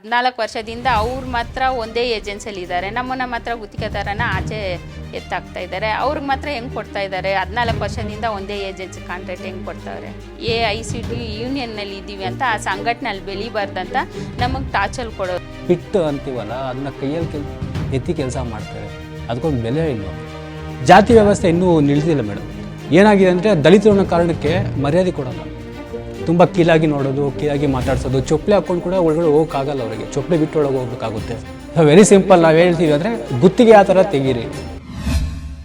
ಹದಿನಾಲ್ಕು ವರ್ಷದಿಂದ ಅವ್ರು ಮಾತ್ರ ಒಂದೇ ಏಜೆನ್ಸಿಯಲ್ಲಿ ಇದ್ದಾರೆ. ನಮ್ಮನ್ನ ಮಾತ್ರ ಗುತ್ತಿಗೆದಾರನ ಆಚೆ ಎತ್ತಾಗ್ತಾ ಇದ್ದಾರೆ. ಅವ್ರಿಗೆ ಮಾತ್ರ ಹೆಂಗೆ ಕೊಡ್ತಾ ಇದ್ದಾರೆ? ಹದಿನಾಲ್ಕು ವರ್ಷದಿಂದ ಒಂದೇ ಏಜೆನ್ಸಿ ಕಾಂಟ್ರಾಕ್ಟ್ ಹೆಂಗೆ ಕೊಡ್ತಾವ್ರೆ? ಎ, ಐ, ಸಿ ಟಿ ಯೂನಿಯನ್ನಲ್ಲಿ ಇದ್ದೀವಿ ಅಂತ ಆ ಸಂಘಟನೆಯಲ್ಲಿ ಬೆಳಿಬಾರ್ದಂತ ನಮಗೆ ಟಾಚಲ್ ಕೊಡೋದು ಪಿಟ್ಟು ಅಂತೀವಲ್ಲ ಅದನ್ನ ಕೈಯಲ್ಲಿ ಕೆಲ್, ಎತ್ತಿ ಕೆಲಸ ಮಾಡ್ತಾರೆ. ಅದಕ್ಕೊಂದು ಬೆಲೆ ಇಲ್ಲ. ಜಾತಿ ವ್ಯವಸ್ಥೆ ಇನ್ನೂ ನಿಲ್ಸಿಲ್ಲ ಮೇಡಮ್. ಏನಾಗಿದೆ ಅಂದರೆ ದಲಿತರನ್ನ ಕಾರಣಕ್ಕೆ ಮರ್ಯಾದೆ ಕೊಡಲ್ಲ. ತುಂಬ ಕೀಲಾಗಿ ನೋಡೋದು ಕೀಲಾಗಿ ಮಾತಾಡ್ಸೋದು ಚೊಪ್ಪಲೆ ಹಾಕೊಂಡು ಕೂಡ ಒಳಗಡೆ ಹೋಗೋಕ್ಕಾಗಲ್ಲ ಅವರಿಗೆ. ಚೊಪ್ಪಲೆ ಬಿಟ್ಟು ಒಳಗೆ ಹೋಗ್ಬೇಕಾಗುತ್ತೆ. ವೆರಿ ಸಿಂಪಲ್ ನಾವು ಹೇಳ್ತೀವಿ ಅಂದರೆ ಗುತ್ತಿಗೆ ಆ ಥರ ತೆಗೀರಿ.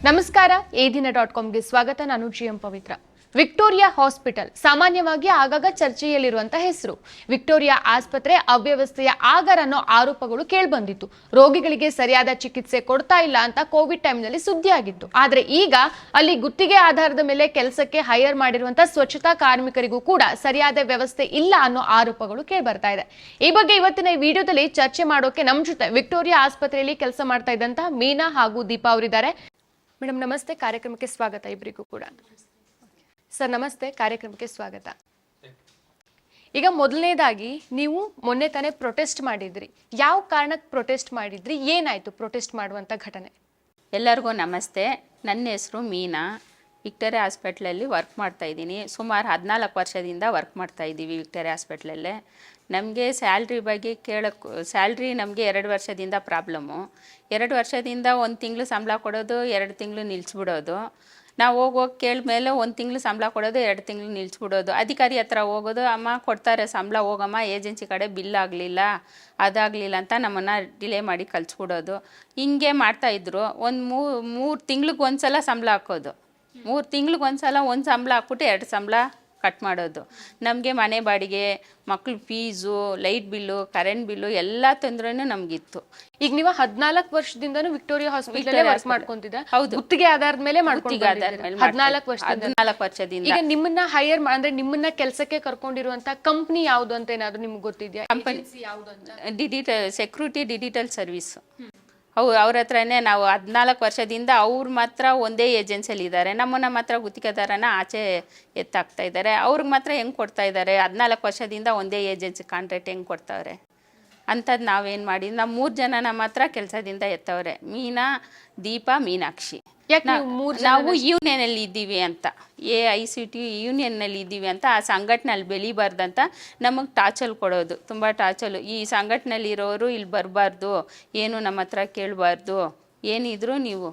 ನಮಸ್ಕಾರ, ಎ ದಿನ ಡಾಟ್ ಕಾಮ್ಗೆ ಸ್ವಾಗತ. ನಾನು ಜಿ ಪವಿತ್ರ. Victoria hospital. ಸಾಮಾನ್ಯವಾಗಿ ಆಗಾಗ ಚರ್ಚೆಯಲ್ಲಿರುವಂತಹ ಹೆಸರು. ವಿಕ್ಟೋರಿಯಾ ಆಸ್ಪತ್ರೆ ಅವ್ಯವಸ್ಥೆಯ ಆಗರ ಅನ್ನೋ ಆರೋಪಗಳು ಕೇಳ್ಬಂದಿತ್ತು. ರೋಗಿಗಳಿಗೆ ಸರಿಯಾದ ಚಿಕಿತ್ಸೆ ಕೊಡ್ತಾ ಇಲ್ಲ ಅಂತ ಕೋವಿಡ್ ಟೈಮ್ನಲ್ಲಿ ಸುದ್ದಿಯಾಗಿತ್ತು. ಆದರೆ ಈಗ ಅಲ್ಲಿ ಗುತ್ತಿಗೆ ಆಧಾರದ ಮೇಲೆ ಕೆಲಸಕ್ಕೆ ಹೈಯರ್ ಮಾಡಿರುವಂತಹ ಸ್ವಚ್ಛತಾ ಕಾರ್ಮಿಕರಿಗೂ ಕೂಡ ಸರಿಯಾದ ವ್ಯವಸ್ಥೆ ಇಲ್ಲ ಅನ್ನೋ ಆರೋಪಗಳು ಕೇಳ್ಬರ್ತಾ ಇದೆ. ಈ ಬಗ್ಗೆ ಇವತ್ತಿನ ಈ ವಿಡಿಯೋದಲ್ಲಿ ಚರ್ಚೆ ಮಾಡೋಕೆ ನಮ್ಮ ಜೊತೆ ವಿಕ್ಟೋರಿಯಾ ಆಸ್ಪತ್ರೆಯಲ್ಲಿ ಕೆಲಸ ಮಾಡ್ತಾ ಇದ್ದಂತಹ ಮೀನಾ ಹಾಗೂ ದೀಪಾ ಅವರಿದ್ದಾರೆ. ಮೇಡಮ್ ನಮಸ್ತೆ. ಕಾರ್ಯಕ್ರಮಕ್ಕೆ ಸ್ವಾಗತ ಇಬ್ಬರಿಗೂ ಕೂಡ. ಸರ್ ನಮಸ್ತೆ. ಕಾರ್ಯಕ್ರಮಕ್ಕೆ ಸ್ವಾಗತ. ಈಗ ಮೊದಲನೇದಾಗಿ ನೀವು ಮೊನ್ನೆ ತಾನೇ ಪ್ರೊಟೆಸ್ಟ್ ಮಾಡಿದ್ರಿ. ಯಾವ ಕಾರಣಕ್ಕೆ ಪ್ರೊಟೆಸ್ಟ್ ಮಾಡಿದ್ರಿ? ಏನಾಯ್ತು ಪ್ರೊಟೆಸ್ಟ್ ಮಾಡುವಂಥ ಘಟನೆ? ಎಲ್ಲರಿಗೂ ನಮಸ್ತೆ. ನನ್ನ ಹೆಸರು ಮೀನಾ. ವಿಕ್ಟೋರಿಯಾ ಹಾಸ್ಪಿಟ್ಲಲ್ಲಿ ವರ್ಕ್ ಮಾಡ್ತಾ ಇದ್ದೀನಿ. ಸುಮಾರು ಹದಿನಾಲ್ಕು ವರ್ಷದಿಂದ ವರ್ಕ್ ಮಾಡ್ತಾ ಇದ್ದೀವಿ ವಿಕ್ಟೋರಿಯಾ ಹಾಸ್ಪಿಟ್ಲಲ್ಲೇ. ನಮಗೆ ಸ್ಯಾಲ್ರಿ ಬಗ್ಗೆ ಕೇಳೋಕ್ಕೆ ಸ್ಯಾಲ್ರಿ ನಮಗೆ ಎರಡು ವರ್ಷದಿಂದ ಪ್ರಾಬ್ಲಮ್ಮು ಎರಡು ವರ್ಷದಿಂದ ಒಂದು ತಿಂಗಳು ಸಂಬಳ ಕೊಡೋದು ಎರಡು ತಿಂಗಳು ನಿಲ್ಲಿಸ್ಬಿಡೋದು ನಾವು ಹೋಗಿ ಕೇಳಿದ್ಮೇಲೆ ಒಂದು ತಿಂಗಳು ಸಂಬಳ ಕೊಡೋದು, ಎರಡು ತಿಂಗಳು ನಿಲ್ಲಿಸ್ಬಿಡೋದು ಅಧಿಕಾರಿ ಹತ್ರ ಹೋಗೋದು, ಅಮ್ಮ ಕೊಡ್ತಾರೆ ಸಂಬಳ, ಹೋಗಮ್ಮ, ಏಜೆನ್ಸಿ ಕಡೆ ಬಿಲ್ ಆಗಲಿಲ್ಲ, ಅದಾಗಲಿಲ್ಲ ಅಂತ ನಮ್ಮನ್ನು ಡಿಲೇ ಮಾಡಿ ಕಳಿಸ್ಬಿಡೋದು. ಹಿಂಗೆ ಮಾಡ್ತಾಯಿದ್ರು ಒಂದು ಮೂರು ಮೂರು ತಿಂಗ್ಳಿಗೆ ಒಂದು ಸಲ ಸಂಬಳ ಹಾಕೋದು. ಮೂರು ತಿಂಗ್ಳಿಗೆ ಒಂದು ಸಲ ಒಂದು ಸಂಬಳ ಹಾಕ್ಬಿಟ್ಟು ಎರಡು ಸಂಬಳ ಕಟ್ ಮಾಡೋದು. ನಮಗೆ ಮನೆ ಬಾಡಿಗೆ ಮಕ್ಳ fees light bill current bill ಎಲ್ಲ ತೊಂದರೆನೂ ನಮಗಿತ್ತು. ಈಗ ನೀವು ಹದಿನಾಲ್ಕು ವರ್ಷದಿಂದನೂ ವಿಕ್ಟೋರಿಯಾ ಹಾಸ್ಪಿಟಲ್ ವರ್ಕ್ ಮಾಡ್ಕೊಂತಿದ್ದೆ ಹೌದು. ಗುತ್ತಿಗೆ ಆಧಾರದ ಮೇಲೆ ಮಾಡ್ತೀವಿ ಆಧಾರದ ಮೇಲೆ ಹದಿನಾಲ್ಕು ವರ್ಷದಿಂದ. ಹದಿನಾಲ್ಕು ವರ್ಷದಿಂದ. ಈಗ ನಿಮ್ಮನ್ನ ಹೈಯರ್ ಅಂದ್ರೆ ನಿಮ್ಮನ್ನ ಕೆಲಸಕ್ಕೆ ಕರ್ಕೊಂಡಿರುವಂತ ಕಂಪ್ನಿ ಯಾವ್ದು ಅಂತ ಏನಾದ್ರು ನಿಮ್ಗೆ ಗೊತ್ತಿದ್ಯಾ? ಕಂಪನಿ ಯಾವ್ದು ಅಂತ? ಡಿಜಿಟಲ್ ಸೆಕ್ಯೂರಿಟಿ ಡಿಜಿಟಲ್ ಸರ್ವಿಸು ಅವು ಅವ್ರ ಹತ್ರನೇ ನಾವು ಹದಿನಾಲ್ಕು ವರ್ಷದಿಂದ ಅವ್ರು ಮಾತ್ರ ಒಂದೇ ಏಜೆನ್ಸಿಯಲ್ಲಿ ಇದ್ದಾರೆ ನಮ್ಮನ್ನು ಮಾತ್ರ ಗುತ್ತಿಗೆದಾರನ ಆಚೆ ಎತ್ತಾಕ್ತಾ ಇದ್ದಾರೆ. ಅವ್ರಿಗೆ ಮಾತ್ರ ಹೆಂಗೆ ಕೊಡ್ತಾ ಇದ್ದಾರೆ? ಹದಿನಾಲ್ಕು ವರ್ಷದಿಂದ ಒಂದೇ ಏಜೆನ್ಸಿ ಕಾಂಟ್ರಾಕ್ಟ್ ಹೆಂಗೆ ಕೊಡ್ತಾವ್ರೆ? ಅಂಥದ್ದು ನಾವೇನು ಮಾಡಿ ನಮ್ಮ ಮೂರು ಜನನ ಮಾತ್ರ ಕೆಲಸದಿಂದ ಎತ್ತವ್ರೆ. ಮೀನಾ, ದೀಪಾ, ಮೀನಾಕ್ಷಿ. ಯಾಕೆ ಮೂರ್ ನಾವು ಯೂನಿಯನಲ್ಲಿ ಇದ್ದೀವಿ ಅಂತ. ಎ ಐ ಸಿ ಟಿ ಯೂನಿಯನ್ನಲ್ಲಿ ಇದ್ದೀವಿ ಅಂತ. ಆ ಸಂಘಟನೆಯಲ್ಲಿ ಬೆಳಿಬಾರ್ದಂತ ನಮಗೆ ಟಾಚಲ್ ಕೊಡೋದು. ತುಂಬ ಟಾಚಲು. ಈ ಸಂಘಟನೆಯಲ್ಲಿ ಇರೋರು ಇಲ್ಲಿ ಬರಬಾರ್ದು. ಏನು ನಮ್ಮ ಹತ್ರ ಕೇಳಬಾರ್ದು. ಏನಿದ್ರು ನೀವು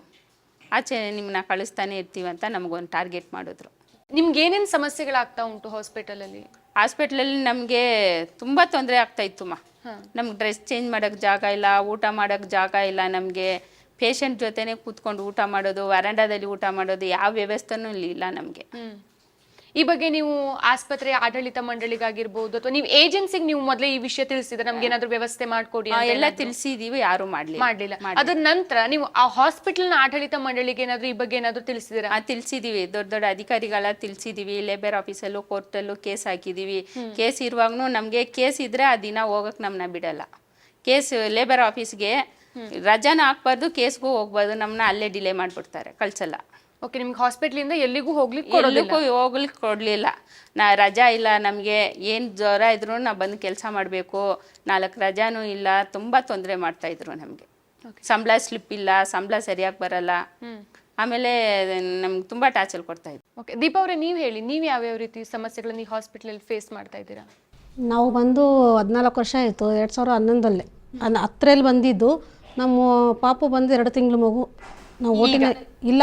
ಆಚೆ ನಿಮ್ಮನ್ನ ಕಳಿಸ್ತಾನೆ ಇರ್ತೀವಿ ಅಂತ ನಮಗೊಂದು ಟಾರ್ಗೆಟ್ ಮಾಡಿದ್ರು. ನಿಮ್ಗೆ ಏನೇನು ಸಮಸ್ಯೆಗಳಾಗ್ತಾ ಉಂಟು ಹಾಸ್ಪಿಟಲಲ್ಲಿ ಹಾಸ್ಪಿಟ್ಲಲ್ಲಿ ನಮಗೆ ತುಂಬ ತೊಂದರೆ ಆಗ್ತಾಯಿತ್ತು ಮಾ. ನಮ್ಗೆ ಡ್ರೆಸ್ ಚೇಂಜ್ ಮಾಡೋಕ್ಕೆ ಜಾಗ ಇಲ್ಲ ಊಟ ಮಾಡೋಕ್ಕೆ ಜಾಗ ಇಲ್ಲ ನಮಗೆ. ಪೇಷಂಟ್ ಜೊತೆನೆ ಕೂತ್ಕೊಂಡು ಊಟ ಮಾಡೋದು ವರಾಂಡಾದಲ್ಲಿ ಊಟ ಮಾಡೋದು ಯಾವ ವ್ಯವಸ್ಥೆನೂ ಇಲ್ಲಿ ಇಲ್ಲ ನಮಗೆ ಈ ಬಗ್ಗೆ ನೀವು ಆಸ್ಪತ್ರೆ ಆಡಳಿತ ಮಂಡಳಿಗಾಗಿರ್ಬೋದು ಅಥವಾ ನೀವು ಏಜೆನ್ಸಿಗೆ ನೀವು ಮೊದಲೇ ಈ ವಿಷಯ ತಿಳಿಸಿದ್ರೆ ನಮ್ಗೆ ಏನಾದ್ರು ವ್ಯವಸ್ಥೆ ಮಾಡ್ಕೊಡಿ ಎಲ್ಲ? ತಿಳಿಸಿದೀವಿ ಯಾರು ಮಾಡ್ಲಿ ಮಾಡ್ಲಿಲ್ಲ. ಅದ್ರ ನಂತರ ನೀವು ಆ ಹಾಸ್ಪಿಟಲ್ನ ಆಡಳಿತ ಮಂಡಳಿಗೆ ಏನಾದ್ರು ಈ ಬಗ್ಗೆ ಏನಾದ್ರು ತಿಳಿಸಿದಿರಾ ತಿಳಿಸಿದೀವಿ. ದೊಡ್ಡ ದೊಡ್ಡ ಅಧಿಕಾರಿಗಳ ತಿಳಿಸಿದೀವಿ. ಲೇಬರ್ ಆಫೀಸಲ್ಲೂ ಕೋರ್ಟಲ್ಲೂ ಕೇಸ್ ಹಾಕಿದೀವಿ. ಕೇಸ್ ಇರುವಾಗ್ನು ನಮಗೆ ಕೇಸ್ ಇದ್ರೆ ಆ ದಿನ ಹೋಗಕ್ ನಮ್ನ ಬಿಡಲ್ಲ. ಕೇಸ್ ಲೇಬರ್ ಆಫೀಸ್ಗೆ ರಜಾನ ಹಾಕ್ಬಾರ್ದು ಕೇಸ್ಗೂ ಹೋಗ್ಬಾರ್ದು ನಮ್ಮನ್ನ ಅಲ್ಲೇ ಡಿಲೇ ಮಾಡಿಬಿಡ್ತಾರೆ ಕಳ್ಸಲ್ಲ. ಓಕೆ ನಿಮ್ಗೆ ಹಾಸ್ಪಿಟಲ್ ಇಂದ ಎಲ್ಲಿಗೂ ಹೋಗ್ಲಿಕ್ಕೆ ಎಲ್ಲಕ್ಕೂ ಹೋಗ್ಲಿಕ್ಕೆ ಕೊಡಲಿಲ್ಲ. ನಾ ರಜಾ ಇಲ್ಲ ನಮಗೆ ಏನು ಜ್ವರ ಇದ್ರೂ ನಾವು ಬಂದು ಕೆಲಸ ಮಾಡಬೇಕು. ನಾಲ್ಕು ರಜಾನೂ ಇಲ್ಲ ತುಂಬ ತೊಂದರೆ ಮಾಡ್ತಾಯಿದ್ರು ನಮಗೆ. ಸಂಬಳ ಸ್ಲಿಪ್ ಇಲ್ಲ ಸಂಬಳ ಸರಿಯಾಗಿ ಬರಲ್ಲ. ಆಮೇಲೆ ನಮ್ಗೆ ತುಂಬ ಟಾರ್ಚರ್ ಕೊಡ್ತಾಯಿದ್ರು ಓಕೆ ದೀಪ ಅವರೇ ನೀವು ಹೇಳಿ ನೀವು ಯಾವ್ಯಾವ ರೀತಿ ಸಮಸ್ಯೆಗಳನ್ನ ನೀವು ಹಾಸ್ಪಿಟ್ಲಲ್ಲಿ ಫೇಸ್ ಮಾಡ್ತಾ ಇದ್ದೀರಾ? ನಾವು ಬಂದು ಹದಿನಾಲ್ಕು ವರ್ಷ ಆಯಿತು ಎರಡು ಸಾವಿರ ಹನ್ನೊಂದಲ್ಲೇ. ಹತ್ತರಲ್ಲಿ ಬಂದಿದ್ದು ನಮ್ಮ ಪಾಪು ಬಂದು ಎರಡು ತಿಂಗಳು ಮಗು. ನಾವು ಓಟಿನ ಇಲ್ಲ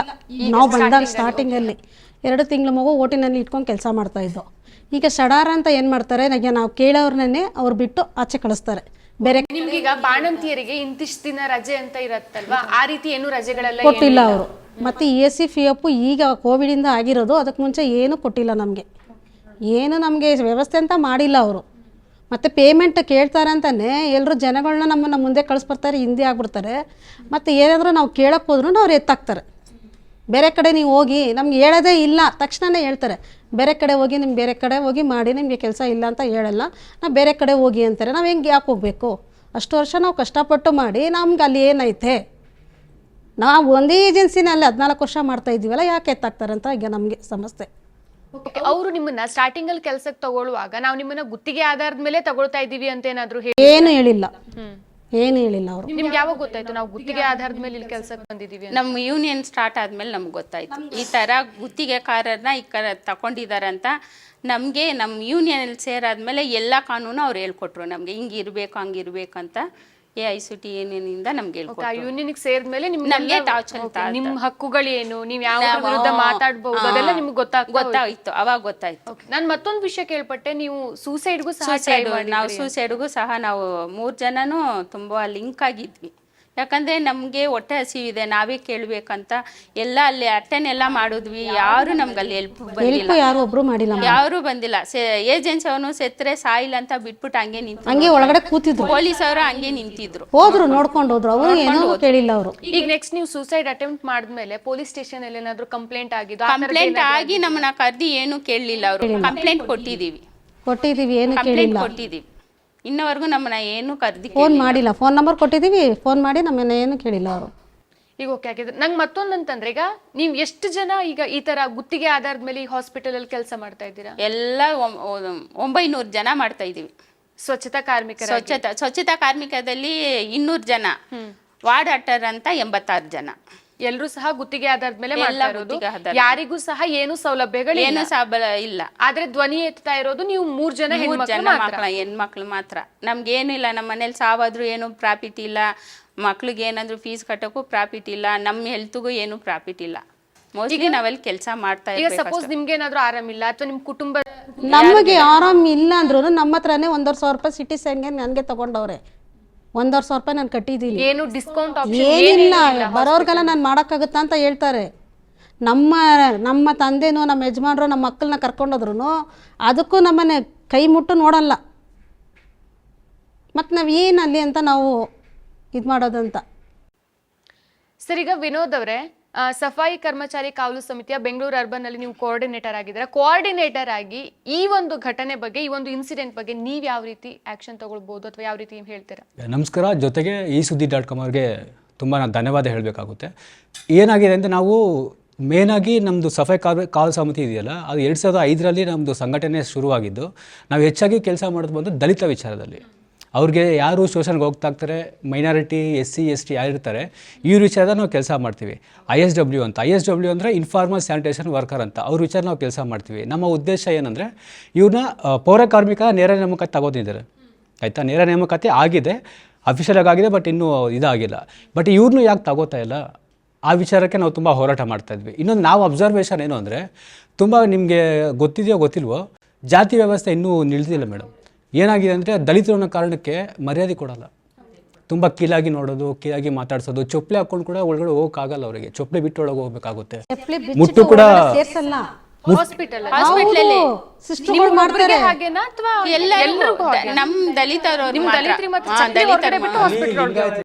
ನಾವು ಬಂದಾಗ ಸ್ಟಾರ್ಟಿಂಗಲ್ಲಿ ಎರಡು ತಿಂಗಳ ಮಗು ಓಟಿನಲ್ಲಿ ಇಟ್ಕೊಂಡು ಕೆಲಸ ಮಾಡ್ತಾಯಿದ್ದೋ ಈಗ ಸಡಾರ ಅಂತ ಏನು ಮಾಡ್ತಾರೆ? ನನಗೆ ನಾವು ಕೇಳೋರ್ನೇ ಅವ್ರು ಬಿಟ್ಟು ಆಚೆ ಕಳಿಸ್ತಾರೆ. ಬೇರೆ ನಿಮ್ಗೀಗ ಬಾಣಂತಿಯರಿಗೆ ಇಂತಿಷ್ಟು ದಿನ ರಜೆ ಅಂತ ಇರತ್ತಲ್ವಾ? ಆ ರೀತಿ ಏನು ರಜೆಗಳೆಲ್ಲ ಕೊಟ್ಟಿಲ್ಲ ಅವರು. ಮತ್ತು E S C P F ಈಗ ಕೋವಿಡಿಂದ ಆಗಿರೋದು ಅದಕ್ಕೆ ಮುಂಚೆ ಏನೂ ಕೊಟ್ಟಿಲ್ಲ ನಮಗೆ. ಏನು ನಮಗೆ ವ್ಯವಸ್ಥೆ ಅಂತ ಮಾಡಿಲ್ಲ ಅವರು. ಮತ್ತು ಪೇಮೆಂಟ್ ಕೇಳ್ತಾರೆ ಅಂತಲೇ ಎಲ್ಲರೂ ಜನಗಳನ್ನ ನಮ್ಮನ್ನು ಮುಂದೆ ಕಳಿಸ್ಬರ್ತಾರೆ, ಹಿಂದೆ ಆಗ್ಬಿಡ್ತಾರೆ. ಮತ್ತು ಏನಾದರೂ ನಾವು ಕೇಳಕ್ಕೆ ಹೋದ್ರೂ ಅವ್ರು ಎತ್ತಾಕ್ತಾರೆ. ಬೇರೆ ಕಡೆ ನೀವು ಹೋಗಿ ನಮ್ಗೆ ಹೇಳೋದೇ ಇಲ್ಲ ತಕ್ಷಣವೇ ಹೇಳ್ತಾರೆ. ಬೇರೆ ಕಡೆ ಹೋಗಿ ನಿಮ್ಗೆ ಬೇರೆ ಕಡೆ ಹೋಗಿ ಮಾಡಿ, ನಿಮಗೆ ಕೆಲಸ ಇಲ್ಲ ಅಂತ ಹೇಳಲ್ಲ. ನಾವು ಬೇರೆ ಕಡೆ ಹೋಗಿ ಅಂತಾರೆ, ನಾವು ಹೆಂಗೆ ಯಾಕೆ ಹೋಗಬೇಕು? ಅಷ್ಟು ವರ್ಷ ನಾವು ಕಷ್ಟಪಟ್ಟು ಮಾಡಿ ನಮ್ಗೆ ಅಲ್ಲಿ ಏನೈತೆ? ನಾವು ಒಂದೇ ಏಜೆನ್ಸಿನಲ್ಲಿ ಹದಿನಾಲ್ಕು ವರ್ಷ ಮಾಡ್ತಾ ಇದ್ದೀವಲ್ಲ ಯಾಕೆ ಎತ್ತಾಕ್ತಾರೆ ಅಂತ ಈಗ ನಮಗೆ ಸಮಸ್ಯೆ. ಅವರು ನಿಮ್ಮನ್ನ ಸ್ಟಾರ್ಟಿಂಗ್ ಅಲ್ಲಿ ಕೆಲಸಕ್ಕೆ ತಗೊಳ್ಳುವಾಗ ನಾವು ನಿಮ್ಮನ್ನ ಗುತ್ತಿಗೆ ಆಧಾರದ ಮೇಲೆ ತಗೊಳ್ತಾ ಇದೀವಿ ಅಂತ ಏನಾದ್ರು ಹೇಳಿ ಏನು ಹೇಳಿಲ್ಲ. ಏನು ಹೇಳಿಲ್ಲ ಅವರು. ನಿಮ್ಗೆ ಯಾವಾಗ ಗೊತ್ತಾಯ್ತು ನಾವು ಗುತ್ತಿಗೆ ಆಧಾರದ ಮೇಲೆ ಇಲ್ಲಿ ಕೆಲಸಕ್ಕೆ ಬಂದಿದೀವಿ ಅಂತ? ನಮ್ಮ ಯೂನಿಯನ್ ಸ್ಟಾರ್ಟ್ ಆದ್ಮೇಲೆ ನಮ್ಗೆ ಗೊತ್ತಾಯ್ತು. ಈ ಥರ ಗುತ್ತಿಗೆಕಾರರನ್ನ ಈ ಕ ಅಂತ ನಮಗೆ ನಮ್ಮ ಯೂನಿಯನಲ್ಲಿ ಸೇರಾದ್ಮೇಲೆ ಎಲ್ಲ ಕಾನೂನು ಅವ್ರು ಹೇಳ್ಕೊಟ್ರು ನಮಗೆ ಹಿಂಗೆ ಇರಬೇಕು ಹಂಗೆ ಇರಬೇಕು ಅಂತ. ಎ ಐ ಸಿ ಟಿ ಯೂನಿಯನಿಂದ ನಮ್ಗೆ ಹೇಳ್ಕೊಟ್ರು. ಮೇಲೆ ಸೇರಿದ್ಮೇಲೆ ನಿಮ್ಗೆ ನಮ್ಗೆ ಟಾರ್ಚರ್ ನಿಮ್ ಹಕ್ಕುಗಳೇನು ನೀವ್ ಯಾವ ವಿರುದ್ಧ ಮಾತಾಡಬಹುದು ಅದೆಲ್ಲ ನಿಮ್ಗೆ ಗೊತ್ತಾಗ್ತಾ ಗೊತ್ತಾಯ್ತು ಅವಾಗ ಗೊತ್ತಾಯ್ತು. ನಾನು ಮತ್ತೊಂದು ವಿಷಯ ಕೇಳ್ಪಟ್ಟೆ ನೀವು ಸೂಸೈಡ್ಗೂ ಸಹ try ಸೂಸೈಡ್. ನಾವು ಸೂಸೈಡ್ಗೂ ಸಹ ನಾವು ಮೂರ್ ಜನನೂ ತುಂಬಾ ಲಿಂಕ್ ಆಗಿದ್ವಿ. ಯಾಕಂದರೆ ನಮಗೆ ಹೊಟ್ಟೆ ಹಸಿವಿದೆ ನಾವೇ ಕೇಳಬೇಕಂತ. ಎಲ್ಲ ಅಲ್ಲಿ ಅಟೆಂಡ್ ಎಲ್ಲ ಮಾಡಿದ್ವಿ. ಯಾರು ನಮ್ಗೆ ಅಲ್ಲಿ ಹೆಲ್ಪ್ ಬಂದಿಲ್ಲ. ಹೆಲ್ಪ್ ಯಾರು ಒಬ್ರು ಮಾಡಿಲ್ಲ ಯಾರು ಬಂದಿಲ್ಲ. ಏಜೆನ್ಸಿ ಅವನು ಸೆತ್ರೆ ಸಾಯಿಲ್ ಅಂತ ಬಿಟ್ಬಿಟ್ಟು ಹಂಗೆ ನಿಂತು ಹಂಗೆ ಒಳಗಡೆ ಕೂತಿದ್ರು. ಪೊಲೀಸ್ ಅವರು ಹಂಗೆ ನಿಂತಿದ್ರು. ಹೋದ್ರು ನೋಡ್ಕೊಂಡು ಹೋದ್ರು. ಅವರು ಏನೋ ಕೇಳಿಲ್ಲ ಅವರು. ಈಗ ನೆಕ್ಸ್ಟ್ ನೀವು ಸೂಸೈಡ್ ಅಟೆಂಪ್ಟ್ ಮಾಡಿದ್ಮೇಲೆ ಪೊಲೀಸ್ ಸ್ಟೇಷನ್ ಅಲ್ಲಿ ಏನಾದ್ರು ಕಂಪ್ಲೇಂಟ್ ಆಗಿದ್ದು ಆ ಕಂಪ್ಲೇಂಟ್ ಆಗಿ ನಮ್ಮನ್ನ ಕರ್ದಿ ಏನು ಕೇಳಲಿಲ್ಲ ಅವರು. ಕಂಪ್ಲೇಂಟ್ ಕೊಟ್ಟಿದ್ದೀವಿ. ಕೊಟ್ಟಿದ್ದೀವಿ ಏನು ಕಂಪ್ಲೇಂಟ್ ಕೇಳಿಲ್ಲ. ಕೊಟ್ಟಿದ್ದೀವಿ. ಇನ್ನವರೆಗೂ ನಮ್ಮನ್ನ ಏನು ಕರೆದಿ ಫೋನ್ ಮಾಡಿಲ್ಲ. ಫೋನ್ ನಂಬರ್ ಕೊಟ್ಟಿದೀವಿ ಫೋನ್ ಮಾಡಿ ನಮ್ಮನ್ನ ಏನು ಕೇಳಿಲ್ಲ ಅವರು. ಈಗ ಓಕೆ ಆಗಿದೆ ನಂಗೆ ಮತ್ತೊಂದು ಅಂತಂದ್ರೆ ಈಗ ನೀವು ಎಷ್ಟು ಜನ ಈಗ ಈ ತರ ಗುತ್ತಿಗೆ ಆಧಾರದ ಮೇಲೆ ಈ ಹಾಸ್ಪಿಟಲ್ ಅಲ್ಲಿ ಕೆಲಸ ಮಾಡ್ತಾ ಇದ್ದೀರಾ? ಎಲ್ಲ ಒಂ- ಒಂ- ಒಂಬೈನೂರು ಜನ ಮಾಡ್ತಾ ಇದೀವಿ ಸ್ವಚ್ಛತಾ ಕಾರ್ಮಿಕ ಸ್ವಚ್ಛತಾ ಸ್ವಚ್ಛತಾ ಕಾರ್ಮಿಕದಲ್ಲಿ ಇನ್ನೂರು ಜನ. ವಾರ್ಡ್ ಅಟರ್ ಅಂತ ಎಂಬತ್ತಾರು ಜನ. ಎಲ್ಲರೂ ಸಹ ಗುತ್ತಿಗೆ ಆಧಾರದ ಮೇಲೆ ಎಲ್ಲ ಮಾಡ್ತಾ ಇರೋದು. ಗುತ್ತಿಗೆ ಆಧಾರದ ಯಾರಿಗೂ ಸಹ ಏನು ಸೌಲಭ್ಯಗಳು ಏನು ಸಾಬಲ ಇಲ್ಲ. ಆದ್ರೆ ಧ್ವನಿ ಎತ್ತಾ ಇರೋದು ನೀವು ಮೂರ್ ಜನ ಮೂರ್ ಹೆಣ್ಮಕ್ಳು ಜನ ಮಾತ್ರ. ಮಕ್ಕಳ ಹೆಣ್ಮಕ್ಳು ಮಾತ್ರ. ನಮ್ಗೇನಿಲ್ಲ ನಮ್ಮ ಮನೇಲಿ ಸಾವಾದ್ರೂ ಏನು ಪ್ರಾಫಿಟ್ ಇಲ್ಲ. ಮಕ್ಳಿಗೆ ಏನಾದ್ರು ಫೀಸ್ ಕಟ್ಟಕ್ಕೂ ಪ್ರಾಫಿಟ್ ಇಲ್ಲ. ನಮ್ಮ ಹೆಲ್ತ್ಗೂ ಏನು ಪ್ರಾಫಿಟ್ ಇಲ್ಲ. ಮೋಸ್ಟ್ಲಿ ನಾವಲ್ಲಿ ಕೆಲಸ ಮಾಡ್ತಾ ಈಗ ಇರ್ಬೇಕು ಸಪೋಸ್ ನಿಮ್ಗೆ ಏನಾದ್ರು ಆರಾಮಿಲ್ಲ ಅಥವಾ ನಿಮ್ ಕುಟುಂಬ ನಮಗೆ ಆರಾಮ್ ಇಲ್ಲ ಅಂದ್ರೂ ನಮ್ಮ ಹತ್ರನೇ ಒಂದೂವರೆ ಸಾವಿರ ರೂಪಾಯಿ ಸಿಟಿ ಸೆಂಗೆ ನನಗೆ ತಗೊಂಡವ್ರೆ. ಒಂದೂವರೆ ಸಾವಿರ ರೂಪಾಯಿ ನಾನು ಕಟ್ಟಿದ್ದೀನಿ. ಏನು ಡಿಸ್ಕೌಂಟ್ ಏನಿಲ್ಲ ಬರೋರ್ಗೆಲ್ಲ ನಾನು ಮಾಡೋಕ್ಕಾಗುತ್ತಾ ಅಂತ ಹೇಳ್ತಾರೆ. ನಮ್ಮ ನಮ್ಮ ತಂದೆನೋ ನಮ್ಮ ಯಜಮಾನ್ರು ನಮ್ಮ ಮಕ್ಕಳನ್ನ ಕರ್ಕೊಂಡೋದ್ರು ಅದಕ್ಕೂ ನಮ್ಮನೆ ಕೈ ಮುಟ್ಟು ನೋಡಲ್ಲ. ಮತ್ತು ನಾವು ಏನಲ್ಲಿ ಅಲ್ಲಿ ಅಂತ ನಾವು ಇದು ಮಾಡೋದಂತ. ಸರ್ ಈಗ ವಿನೋದ್ ಅವರೇ ಸಫಾಯಿ ಕರ್ಮಚಾರಿ ಕಾವಲು ಸಮಿತಿಯ ಬೆಂಗಳೂರು ಅರ್ಬನ್ ಅಲ್ಲಿ ನೀವು ಕೋಆರ್ಡಿನೇಟರ್ ಆಗಿದ್ದೀರಾ? ಕೋಆರ್ಡಿನೇಟರ್ ಆಗಿ ಈ ಒಂದು ಘಟನೆ ಬಗ್ಗೆ, ಈ ಒಂದು ಇನ್ಸಿಡೆಂಟ್ ಬಗ್ಗೆ ನೀವು ಯಾವ ರೀತಿ ಆಕ್ಷನ್ ತಗೊಳ್ಬಹುದು ಅಥವಾ ಯಾವ ರೀತಿ ಹೇಳ್ತೀರಾ? ನಮಸ್ಕಾರ. ಜೊತೆಗೆ ಈ ಸುದ್ದಿ ಡಾಟ್ ಕಾಮ್ ಅವ್ರಿಗೆ ತುಂಬ ನಾನು ಧನ್ಯವಾದ ಹೇಳಬೇಕಾಗುತ್ತೆ. ಏನಾಗಿದೆ ಅಂದರೆ ನಾವು ಮೇನಾಗಿ ನಮ್ಮದು ಸಫಾಯಿ ಕಾಲ್ ಕಾವಲು ಸಮಿತಿ ಇದೆಯಲ್ಲ, ಅದು ಎರಡು ಸಾವಿರದ ಐದರಲ್ಲಿ ನಮ್ಮದು ಸಂಘಟನೆ ಶುರುವಾಗಿದ್ದು, ನಾವು ಹೆಚ್ಚಾಗಿ ಕೆಲಸ ಮಾಡೋದು ಬಂದು ದಲಿತ ವಿಚಾರದಲ್ಲಿ. ಅವ್ರಿಗೆ ಯಾರು ಶೋಷಣೆಗೆ ಹೋಗ್ತಾ ಇರ್ತಾರೆ minority S C S T ಯಾರಿರ್ತಾರೆ ಈ ವಿಚಾರದ ನಾವು ಕೆಲಸ ಮಾಡ್ತೀವಿ. ಐ ಎಸ್ ಡಬ್ಲ್ಯೂ ಅಂತ. ಐ ಎಸ್ ಡಬ್ಲ್ಯೂ ಅಂದರೆ ಇನ್ಫಾರ್ಮಲ್ ಸ್ಯಾನಿಟೇಷನ್ ವರ್ಕರ್ ಅಂತ. ಅವ್ರ ವಿಚಾರ ನಾವು ಕೆಲಸ ಮಾಡ್ತೀವಿ. ನಮ್ಮ ಉದ್ದೇಶ ಏನಂದರೆ ಇವ್ರನ್ನ ಪೌರಕಾರ್ಮಿಕ ಪೌರ ಕಾರ್ಮಿಕ ನೇರ ನೇಮಕಾತಿ ತಗೋತಿದ್ದಾರೆ ಆಯಿತಾ? ನೇರ ನೇಮಕಾತಿ ಆಗಿದೆ ಅಫಿಷಿಯಲ್ ಆಗಿದೆ ಬಟ್ ಇನ್ನೂ ಇದಾಗಿಲ್ಲ. ಬಟ್ ಇವ್ರನ್ನೂ ಯಾಕೆ ತಗೋತಾ ಇಲ್ಲ? ಆ ವಿಚಾರಕ್ಕೆ ನಾವು ತುಂಬ ಹೋರಾಟ ಮಾಡ್ತಾ ಇದ್ವಿ. ಇನ್ನೊಂದು ನಾವು ಅಬ್ಸರ್ವೇಷನ್ ಏನು ಅಂದರೆ, ತುಂಬ ನಿಮಗೆ ಗೊತ್ತಿದೆಯೋ ಗೊತ್ತಿಲ್ವೋ, ಜಾತಿ ವ್ಯವಸ್ಥೆ ಇನ್ನೂ ನಿಲ್ದಿಲ್ಲ ಮೇಡಮ್ ಏನಾಗಿದೆ ಅಂದರೆ ದಲಿತರು ಅನ್ನೋ ಕಾರಣಕ್ಕೆ ಮರ್ಯಾದೆ ಕೊಡಲ್ಲ. ತುಂಬ ಕೀಳಾಗಿ ನೋಡೋದು ಕೀಳಾಗಿ ಮಾತಾಡ್ಸೋದು ಚೊಪ್ಲೆ ಹಾಕೊಂಡು ಕೂಡ ಒಳಗಡೆ ಹೋಗೋಕ್ಕಾಗಲ್ಲ ಅವರಿಗೆ. ಚೊಪ್ಪಲೆ ಬಿಟ್ಟು ಒಳಗೆ ಹೋಗ್ಬೇಕಾಗುತ್ತೆ. ಮುಟ್ಟು ಕೂಡ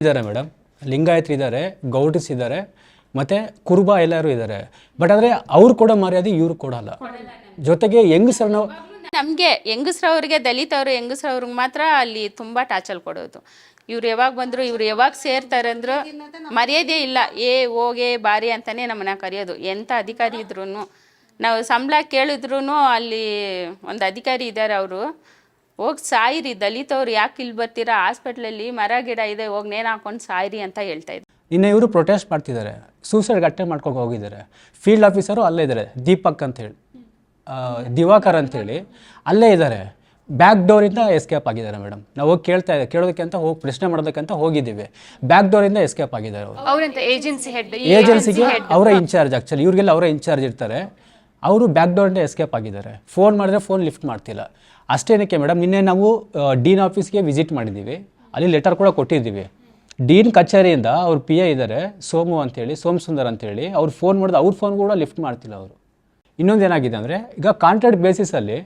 ಇದ್ದಾರೆ ಮೇಡಮ್. ಲಿಂಗಾಯತರು ಇದ್ದಾರೆ ಗೌಡ್ಸ್ ಇದ್ದಾರೆ ಮತ್ತು ಕುರುಬ ಎಲ್ಲರೂ ಇದ್ದಾರೆ. ಬಟ್ ಆದರೆ ಅವ್ರು ಕೂಡ ಮರ್ಯಾದೆ ಇವ್ರು ಕೊಡಲ್ಲ. ಜೊತೆಗೆ ಹೆಂಗಸರನ್ನ ನಮಗೆ ಹೆಂಗಸ್ರವ್ರಿಗೆ ದಲಿತವರು ಹೆಂಗಸ್ರವ್ರಿಗೆ ಮಾತ್ರ ಅಲ್ಲಿ ತುಂಬ ಟಾಚಲ್ ಕೊಡೋದು. ಇವ್ರು ಯಾವಾಗ ಬಂದರು, ಇವ್ರು ಯಾವಾಗ ಸೇರ್ತಾರೆ ಅಂದ್ರು ಮರ್ಯಾದೆ ಇಲ್ಲ. ಏ, ಹೋಗೆ, ಬಾರಿ ಅಂತಾನೆ ನಮ್ಮನ್ನ ಕರೆಯೋದು. ಎಂಥ ಅಧಿಕಾರಿ ಇದ್ರೂ ನಾವು ಸಂಬಳ ಕೇಳಿದ್ರು ಅಲ್ಲಿ ಒಂದು ಅಧಿಕಾರಿ ಇದ್ದಾರೆ ಅವರು. ಹೋಗಿ ಸಾಯಿರಿ, ದಲಿತವ್ರು ಯಾಕೆ ಇಲ್ಲಿ ಬರ್ತೀರಾ? ಹಾಸ್ಪಿಟ್ಲಲ್ಲಿ ಮರ, ಗಿಡ ಇದೆ, ಹೋಗಿ ನೇಣು ಹಾಕೊಂಡು ಸಾಯಿರಿ ಅಂತ ಹೇಳ್ತಾ ಇದ್ರು. ನಿನ್ನೆ ಇವರು ಪ್ರೊಟೆಸ್ಟ್ ಮಾಡ್ತಿದ್ದಾರೆ. ಸೂಸೈಡ್ ಗಟ್ಟೆ ಮಾಡ್ಕೊಂಡು ಹೋಗಿದ್ದಾರೆ. ಫೀಲ್ಡ್ ಆಫೀಸರು ಅಲ್ಲೇ ಇದ್ದಾರೆ. ದೀಪಕ್ ಅಂತೇಳಿ ದಿವಾಕರ್ ಅಂತೇಳಿ ಅಲ್ಲೇ ಇದ್ದಾರೆ. ಬ್ಯಾಕ್ ಡೋರಿಂದ ಎಸ್ಕೇಪ್ ಆಗಿದ್ದಾರೆ ಮೇಡಮ್ ನಾವು ಹೋಗಿ ಕೇಳ್ತಾ ಇದ್ದೆ. ಕೇಳೋದಕ್ಕೆ ಅಂತ ಹೋಗಿ ಪ್ರಶ್ನೆ ಮಾಡೋದಕ್ಕೆ ಅಂತ ಹೋಗಿದ್ದೀವಿ. ಬ್ಯಾಕ್ ಡೋರಿಂದ ಎಸ್ಕೇಪ್ ಆಗಿದ್ದಾರೆ ಅವರು. ಏಜೆನ್ಸಿಗೆ ಅವರ ಇನ್ಚಾರ್ಜ್ ಆ್ಯಕ್ಚುಲಿ ಇವ್ರಿಗೆಲ್ಲ ಅವರ ಇನ್ಚಾರ್ಜ್ ಇರ್ತಾರೆ. ಅವರು ಬ್ಯಾಕ್ ಡೋರಿಂದ ಎಸ್ಕೇಪ್ ಆಗಿದ್ದಾರೆ. ಫೋನ್ ಮಾಡಿದ್ರೆ ಫೋನ್ ಲಿಫ್ಟ್ ಮಾಡ್ತಿಲ್ಲ. ಅಷ್ಟೇನಕ್ಕೆ ಮೇಡಮ್ ನಿನ್ನೆ ನಾವು ಡೀನ್ ಆಫೀಸ್ಗೆ ವಿಸಿಟ್ ಮಾಡಿದ್ದೀವಿ. ಅಲ್ಲಿ ಲೆಟರ್ ಕೂಡ ಕೊಟ್ಟಿದ್ದೀವಿ. ಡೀನ್ ಕಚೇರಿಯಿಂದ ಅವ್ರ ಪಿ ಎ ಇದ್ದಾರೆ ಸೋಮು ಅಂತೇಳಿ, ಸೋಮ್ ಸುಂದರ್ ಅಂತೇಳಿ, ಅವ್ರು ಫೋನ್ ಮಾಡಿದ, ಅವ್ರ ಫೋನ್ ಕೂಡ ಲಿಫ್ಟ್ ಮಾಡ್ತಿಲ್ಲ ಅವರು. ಇನ್ನೊಂದು ಏನಾಗಿದೆ ಅಂದರೆ, ಈಗ ಕಾಂಟ್ರಾಕ್ಟ್ ಬೇಸಿಸಲ್ಲಿ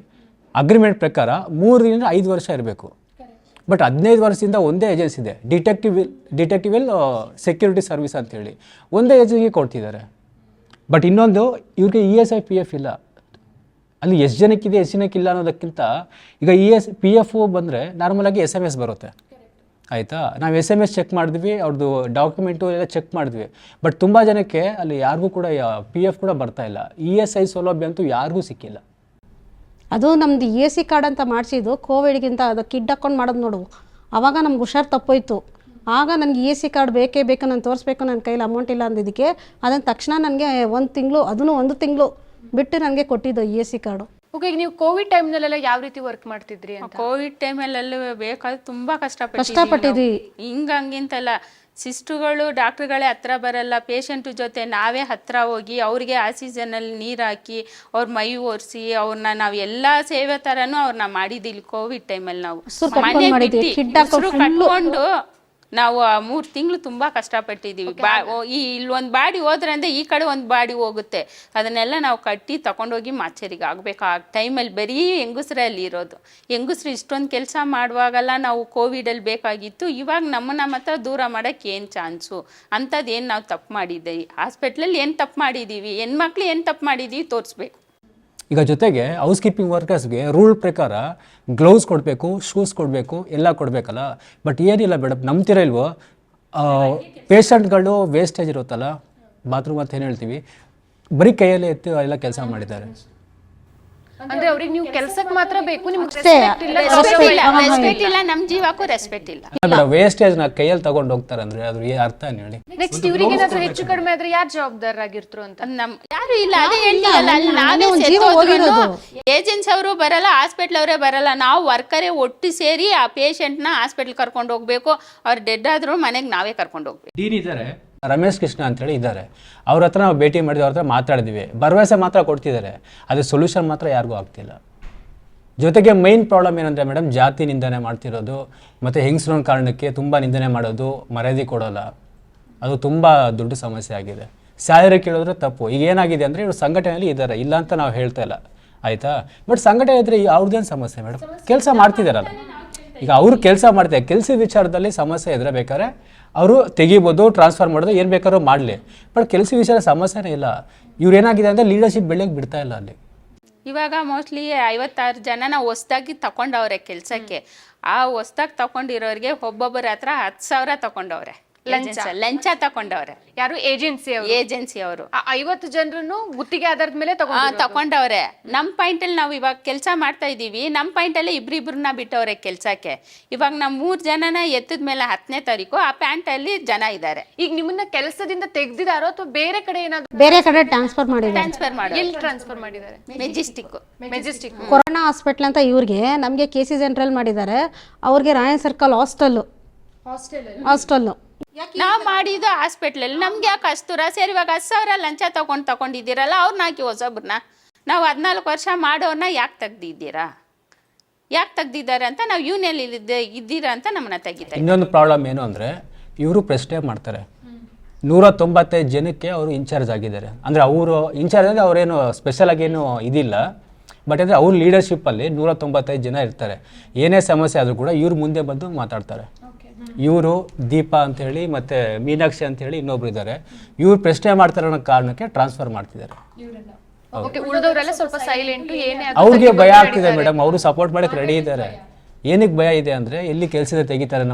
ಅಗ್ರಿಮೆಂಟ್ ಪ್ರಕಾರ ಮೂರರಿಂದ ಐದು ವರ್ಷ ಇರಬೇಕು. ಬಟ್ ಹದಿನೈದು ವರ್ಷದಿಂದ ಒಂದೇ ಏಜೆನ್ಸಿ ಇದೆ ಡಿಟೆಕ್ಟಿವ್ ಡಿಟೆಕ್ಟಿವ್ ಸೆಕ್ಯೂರಿಟಿ ಸರ್ವಿಸ್ ಅಂತೇಳಿ. ಒಂದೇ ಏಜೆನ್ಸಿಗೆ ಕೊಡ್ತಿದ್ದಾರೆ. ಬಟ್ ಇನ್ನೊಂದು, ಇವ್ರಿಗೆ E S I P F ಇಲ್ಲ. ಅಲ್ಲಿ ಎಷ್ಟು ಜನಕ್ಕಿದೆ, ಎಷ್ಟು ಜನಕ್ಕಿಲ್ಲ ಅನ್ನೋದಕ್ಕಿಂತ ಈಗ ಇ ಎಸ್ ಪಿ ಎಫ್ ಬಂದರೆ ನಾರ್ಮಲಾಗಿ ಎಸ್ ಎಂ ಎಸ್ ಬರುತ್ತೆ. ಆಯಿತಾ? ನಾವು ಎಸ್ ಎಂ ಎಸ್ ಚೆಕ್ ಮಾಡಿದ್ವಿ ಅವ್ರದ್ದು ಡಾಕ್ಯುಮೆಂಟು ಎಲ್ಲ ಚೆಕ್ ಮಾಡಿದ್ವಿ. ಬಟ್ ತುಂಬ ಜನಕ್ಕೆ ಅಲ್ಲಿ ಯಾರಿಗೂ ಕೂಡ ಪಿ ಎಫ್ ಕೂಡ ಬರ್ತಾ ಇಲ್ಲ. ಇ ಎಸ್ ಐ ಸೌಲಭ್ಯ ಅಂತೂ ಯಾರಿಗೂ ಸಿಕ್ಕಿಲ್ಲ. ಅದು ನಮ್ದು ಎಸ್ ಸಿ ಕಾರ್ಡ್ ಅಂತ ಮಾಡಿಸಿದ್ದು, ಕೋವಿಡ್ಗಿಂತ ಅದು ಕಿಡ್ ಹಾಕ್ಕೊಂಡು ಮಾಡೋದು ನೋಡು. ಆವಾಗ ನಮ್ಗೆ ಹುಷಾರು ತಪ್ಪೋಯ್ತು. ಆಗ ನನಗೆ ಎ ಸಿ ಕಾರ್ಡ್ ಬೇಕೇ ಬೇಕು, ನಾನು ತೋರಿಸ್ಬೇಕು ನನ್ನ ಕೈಲಿ ಅಮೌಂಟ್ ಇಲ್ಲ ಅಂದಿದ್ದಕ್ಕೆ ಅದನ್ನು ತಕ್ಷಣ ನನಗೆ ಒಂದು ತಿಂಗಳು ಅದನ್ನು ಒಂದು ತಿಂಗಳು ಬಿಟ್ಟು ನನಗೆ ಕೊಟ್ಟಿದ್ದು ಎ ಸಿ ಕಾರ್ಡು ಓಕೆ ಈಗ ನೀವು ಕೋವಿಡ್ ಟೈಮ್ನಲ್ಲೆಲ್ಲ ಯಾವ ರೀತಿ ವರ್ಕ್ ಮಾಡ್ತಿದ್ರಿ ಅಂತ? ಕೋವಿಡ್ ಟೈಮಲ್ಲೆಲ್ಲ ಬೇಕಾದ್ರೆ ತುಂಬಾ ಕಷ್ಟಪಟ್ಟಿದ್ದೀವಿ. ಹಿಂಗ್ ಹಂಗಿಂತಲ್ಲ ಸಿಸ್ಟುಗಳು ಡಾಕ್ಟ್ರುಗಳೇ ಹತ್ರ ಬರಲ್ಲ ಪೇಷಂಟ್ ಜೊತೆ ನಾವೇ ಹತ್ರ ಹೋಗಿ ಅವ್ರಿಗೆ ಆಕ್ಸಿಜನಲ್ಲಿ ನೀರು ಹಾಕಿ ಅವ್ರ ಮೈ ಒರೆಸಿ ಅವ್ರನ್ನ ನಾವು ಎಲ್ಲ ಸೇವೆ ಥರನೂ ಅವ್ರನ್ನ ಮಾಡಿದ್ದೀವಿ ಕೋವಿಡ್ ಟೈಮಲ್ಲಿ ನಾವು. ಮನೆ ಕಟ್ಕೊಂಡು ನಾವು ಆ ಮೂರ್ ತಿಂಗಳು ತುಂಬಾ ಕಷ್ಟಪಟ್ಟಿದ್ದೀವಿ. ಬಾ ಓ- ಈ ಇಲ್ಲೊಂದು ಬಾಡಿ ಹೋದ್ರಂದ್ರೆ ಈ ಕಡೆ ಒಂದು ಬಾಡಿ ಹೋಗುತ್ತೆ. ಅದನ್ನೆಲ್ಲ ನಾವು ಕಟ್ಟಿ ತಗೊಂಡೋಗಿ ಮಾಚೇರಿಗೆ ಆಗ್ಬೇಕು? ಆ ಟೈಮಲ್ಲಿ ಬರೀ ಹೆಂಗಸ್ರಲ್ಲಿ ಇರೋದು. ಹೆಂಗಸ್ರು ಇಷ್ಟೊಂದು ಕೆಲಸ ಮಾಡುವಾಗಲ್ಲ ನಾವು ಕೋವಿಡಲ್ಲಿ ಬೇಕಾಗಿತ್ತು. ಇವಾಗ ನಮ್ಮನ್ನ ಮಾತ್ರ ದೂರ ಮಾಡೋಕ್ಕೆ ಏನು ಚಾನ್ಸು? ಅಂಥದ್ದು ಏನು ನಾವು ತಪ್ಪು ಮಾಡಿದ್ದೀವಿ. ಹಾಸ್ಪಿಟ್ಲಲ್ಲಿ ಏನು ತಪ್ಪು ಮಾಡಿದ್ದೀವಿ? ಹೆಣ್ಮಕ್ಳು ಏನು ತಪ್ಪು ಮಾಡಿದ್ದೀವಿ? ತೋರಿಸ್ಬೇಕು. ಈಗ ಜೊತೆಗೆ ಹೌಸ್ ಕೀಪಿಂಗ್ ವರ್ಕರ್ಸ್ಗೆ ರೂಲ್ ಪ್ರಕಾರ ಗ್ಲೌಸ್ ಕೊಡಬೇಕು ಶೂಸ್ ಕೊಡಬೇಕು ಎಲ್ಲ ಕೊಡಬೇಕಲ್ಲ. ಬಟ್ ಏನಿಲ್ಲ ಮೇಡಮ್ ನಂಬ್ತಿರ ಇಲ್ವೋ? ಪೇಷಂಟ್ಗಳು ವೇಸ್ಟೇಜ್ ಇರುತ್ತಲ್ಲ ಬಾತ್ರೂಮ್ ಅಂತ ಏನು ಹೇಳ್ತೀವಿ? ಬರೀ ಕೈಯಲ್ಲೇ ಎತ್ತಿ ಎಲ್ಲ ಕೆಲಸ ಮಾಡಿದ್ದಾರೆ. ಅಂದ್ರೆ ಅವ್ರಿಗೆ ನೀವು ಕೆಲಸಕ್ಕೆ ಮಾತ್ರ ಬೇಕು ನಿಮ್ಗೆ ರೆಸ್ಪೆಕ್ಟ್ ಇಲ್ಲ. ರೆಸ್ಪೆಕ್ಟ್ ಇಲ್ಲ ನಮ್ಮ ಜೀವಕ್ಕೂ ರೆಸ್ಪೆಕ್ಟ್ ಇಲ್ಲ. ವೇಸ್ಟೇಜ್ನ ಕೈಯಲ್ಲಿ ತಗೊಂಡು ಹೋಗ್ತಾರೆ ಅಂದ್ರೆ ಅದು ಅರ್ಥ ಏನು ಹೇಳಿ. ನೆಕ್ಸ್ಟ್ ಇವ್ರಿಗೆ ಏನಾದ್ರು ಹೆಚ್ಚು ಕಡಿಮೆ ಆದ್ರೆ ಯಾರು ಜವಾಬ್ದಾರರಾಗಿರ್ತರು ಅಂತ? ನಮ್ ಯಾರು ಇಲ್ಲ ಅದೇ ಹೇಳ್ತೀವಲ್ಲ ಅಲ್ಲಿ ನಾವೇ ಒಂದ್ ಜೀವ ಹೋಗಿರೋದು. ಏಜೆನ್ಸಿ ಅವರು ಬರಲ್ಲ ಹಾಸ್ಪಿಟ್ಲ್ ಅವರೇ ಬರಲ್ಲ. ನಾವು ವರ್ಕರೇ ಒಟ್ಟು ಸೇರಿ ಆ ಪೇಷಂಟ್ನ ಹಾಸ್ಪಿಟ್ಲ್ ಕರ್ಕೊಂಡು ಹೋಗ್ಬೇಕು. ಅವ್ರು ಡೆಡ್ ಆದ್ರೂ ಮನೆಗೆ ನಾವೇ ಕರ್ಕೊಂಡು ಹೋಗ್ಬೇಕು. ಡೀನ್ ಇದ್ದಾರೆ. ರಮೇಶ್ ಕೃಷ್ಣ ಅಂತೇಳಿ ಇದ್ದಾರೆ. ಅವ್ರ ಹತ್ರ ನಾವು ಭೇಟಿ ಮಾಡಿದ ಅವ್ರ ಹತ್ರ ಮಾತಾಡಿದ್ವಿ. ಭರವಸೆ ಮಾತ್ರ ಕೊಡ್ತಿದ್ದಾರೆ. ಅದು ಸೊಲ್ಯೂಷನ್ ಮಾತ್ರ ಯಾರಿಗೂ ಆಗ್ತಿಲ್ಲ. ಜೊತೆಗೆ ಮೈನ್ ಪ್ರಾಬ್ಲಮ್ ಏನಂದರೆ ಮೇಡಮ್ ಜಾತಿ ನಿಂದನೆ ಮಾಡ್ತಿರೋದು ಮತ್ತು ಹೆಂಗಸರ ಕಾರಣಕ್ಕೆ ತುಂಬ ನಿಂದನೆ ಮಾಡೋದು ಮರ್ಯಾದೆ ಕೊಡೋಲ್ಲ. ಅದು ತುಂಬ ದೊಡ್ಡ ಸಮಸ್ಯೆ ಆಗಿದೆ. ಸ್ಯಾಲರಿ ಕೇಳಿದ್ರೆ ತಪ್ಪು. ಈಗ ಏನಾಗಿದೆ ಅಂದರೆ ಇವರು ಸಂಘಟನೆಯಲ್ಲಿ ಇದ್ದಾರೆ. ಇಲ್ಲ ಅಂತ ನಾವು ಹೇಳ್ತಾ ಇಲ್ಲ. ಆಯಿತಾ? ಬಟ್ ಸಂಘಟನೆ ಇದ್ದರೆ ಅವ್ರದ್ದೇನು ಸಮಸ್ಯೆ ಮೇಡಮ್? ಕೆಲಸ ಮಾಡ್ತಿದ್ದಾರಲ್ಲ ಈಗ ಅವರು ಕೆಲಸ ಮಾಡ್ತಾರೆ ಕೆಲಸ ವಿಚಾರದಲ್ಲಿ ಸಮಸ್ಯೆ ಇದ್ರೆ ಬೇಕಾದ್ರೆ ಅವರು ತೆಗಿಬೋದು ಟ್ರಾನ್ಸ್ಫರ್ ಮಾಡೋದು, ಏನು ಬೇಕಾದ್ರೂ ಮಾಡಲಿ. ಬಟ್ ಕೆಲಸ ವಿಚಾರ ಸಮಸ್ಯೆನೇ ಇಲ್ಲ. ಇವ್ರು ಏನಾಗಿದೆ ಅಂದರೆ ಲೀಡರ್ಶಿಪ್ ಬೆಳೆಯೋಕ್ಕೆ ಬಿಡ್ತಾ ಇಲ್ಲ ಅಲ್ಲಿ. ಇವಾಗ ಮೋಸ್ಟ್ಲಿ ಐವತ್ತಾರು ಜನನ ಹೊಸ್ದಾಗಿ ತಗೊಂಡವ್ರೆ ಕೆಲಸಕ್ಕೆ. ಆ ಹೊಸ್ದಾಗಿ ತಗೊಂಡಿರೋರಿಗೆ ಒಬ್ಬೊಬ್ಬರ ಹತ್ರ ಹತ್ತು ಸಾವಿರ ತಗೊಂಡವ್ರೆ ಲಂಚ. ಲಂಚ ತಗೊಂಡವ್ರೆ ಯಾರು? ಏಜೆನ್ಸಿ ಅವರು. ಏಜೆನ್ಸಿ ಅವರು. ಐವತ್ತು ಜನರನ್ನು ಗುತ್ತಿಗೆ ಆಧಾರದ ಮೇಲೆ ತಗೊಂಡವ್ರೆ ನಮ್ ತಕೊಂಡವ್ರೆ. ನಮ್ಮ ಪಾಯಿಂಟಲ್ಲಿ ನಾವು ಇವಾಗ ಕೆಲಸ ಮಾಡ್ತಾ ಇದ್ದೀವಿ. ನಮ್ಮ ಪಾಯಿಂಟಲ್ಲಿ ಇಬ್ರಿಬ್ರನ್ನ ಬಿಟ್ಟವ್ರೆ ಕೆಲ್ಸಕ್ಕೆ. ಇವಾಗ ನಮ್ಮ ಮೂರು ಜನನ ಎತ್ತದ ಮೇಲೆ ಹತ್ತನೇ ತಾರೀಕು ಆ ಪ್ಯಾಂಟ್ ಅಲ್ಲಿ ಜನ ಇದ್ದಾರೆ ಈಗ ನಿಮ್ಮನ್ನ ಕೆಲಸದಿಂದ ತೆಗ್ದಿದಾರೋ ಅಥವಾ ಬೇರೆ ಕಡೆ ಏನಾದ್ರು ಬೇರೆ ಕಡೆ ಟ್ರಾನ್ಸ್ಫರ್ ಮಾಡಿದ್ದಾರೆ. ಟ್ರಾನ್ಸ್ಫರ್ ಮಾಡಿ ಎಲ್ಲಿ ಟ್ರಾನ್ಸ್ಫರ್ ಮಾಡಿದ್ದಾರೆ? ಮೆಜೆಸ್ಟಿಕ್ ಮೆಜೆಸ್ಟಿಕ್ ಕೊರೋನಾ ಹಾಸ್ಪಿಟಲ್ ಅಂತ ಇವ್ರಿಗೆ ನಮಗೆ ಕೆ ಸಿ ಸೆಂಟ್ರಲ್ ಮಾಡಿದ್ದಾರೆ. ಅವ್ರಿಗೆ Rayan circle hostel hostel hostel ನಾವು ಮಾಡಿದ್ದು ಹಾಸ್ಪಿಟ್ಲಲ್ಲಿ ನಮ್ಗೆ ಯಾಕೆ ಹಸ್ತುರ ಸರಿ ಇವಾಗ ಹತ್ತು ಸಾವಿರ ಲಂಚ ತಗೊಂಡು ತಗೊಂಡಿದ್ದೀರಲ್ಲ ಅವ್ರನ್ನ ಹಾಕಿ ಹೊಸೊಬ್ರನ್ನ. ನಾವು ಹದಿನಾಲ್ಕು ವರ್ಷ ಮಾಡೋರನ್ನ ಯಾಕೆ ತೆಗ್ದಿದ್ದೀರಾ? ಯಾಕೆ ತೆಗ್ದಿದ್ದಾರೆ ಅಂತ ನಾವು ಯೂನಿಯನ್ ಇದ್ದೀರಾ ಅಂತ ನಮ್ಮನ್ನ ತೆಗಿತಾರೆ ಇನ್ನೊಂದು ಪ್ರಾಬ್ಲಮ್ ಏನು ಅಂದರೆ ಇವರು ಪ್ರೆಸ್ಟೇ ಮಾಡ್ತಾರೆ. ನೂರ ತೊಂಬತ್ತೈದು ಜನಕ್ಕೆ ಅವರು ಇನ್ಚಾರ್ಜ್ ಆಗಿದ್ದಾರೆ. ಅಂದರೆ ಅವರು ಇನ್ಚಾರ್ಜ್ ಅಂದರೆ ಅವರೇನು ಸ್ಪೆಷಲ್ ಆಗೇನು ಇದಿಲ್ಲ. ಬಟ್ ಅಂದರೆ ಅವ್ರ ಲೀಡರ್ಶಿಪ್ಪಲ್ಲಿ ನೂರ ತೊಂಬತ್ತೈದು ಜನ ಇರ್ತಾರೆ. ಏನೇ ಸಮಸ್ಯೆ ಆದರೂ ಕೂಡ ಇವ್ರು ಮುಂದೆ ಬಂದು ಮಾತಾಡ್ತಾರೆ. ಇವರು ದೀಪಾ ಅಂತೇಳಿ ಮತ್ತು ಮೀನಾಕ್ಷಿ ಅಂತೇಳಿ ಇನ್ನೊಬ್ರು ಇದ್ದಾರೆ. ಇವ್ರು ಪ್ರಶ್ನೆ ಮಾಡ್ತಾರೆ ಅನ್ನೋ ಕಾರಣಕ್ಕೆ ಟ್ರಾನ್ಸ್ಫರ್ ಮಾಡ್ತಿದ್ದಾರೆ. ಓಕೆ ಉಳಿದವರೆಲ್ಲ ಸ್ವಲ್ಪ ಸೈಲೆಂಟ್ ಏನೇ ಆದ್ರೂ ಅವ್ರಿಗೆ ಭಯ ಆಗ್ತಿದೆ ಮೇಡಮ್ ಅವರು ಸಪೋರ್ಟ್ ಮಾಡಕ್ಕೆ ರೆಡಿ ಇದ್ದಾರೆ. ಏನಕ್ಕೆ ಭಯ ಇದೆ ಅಂದರೆ ಎಲ್ಲಿ ಕೆಲಸದ ತೆಗಿತಾರೆ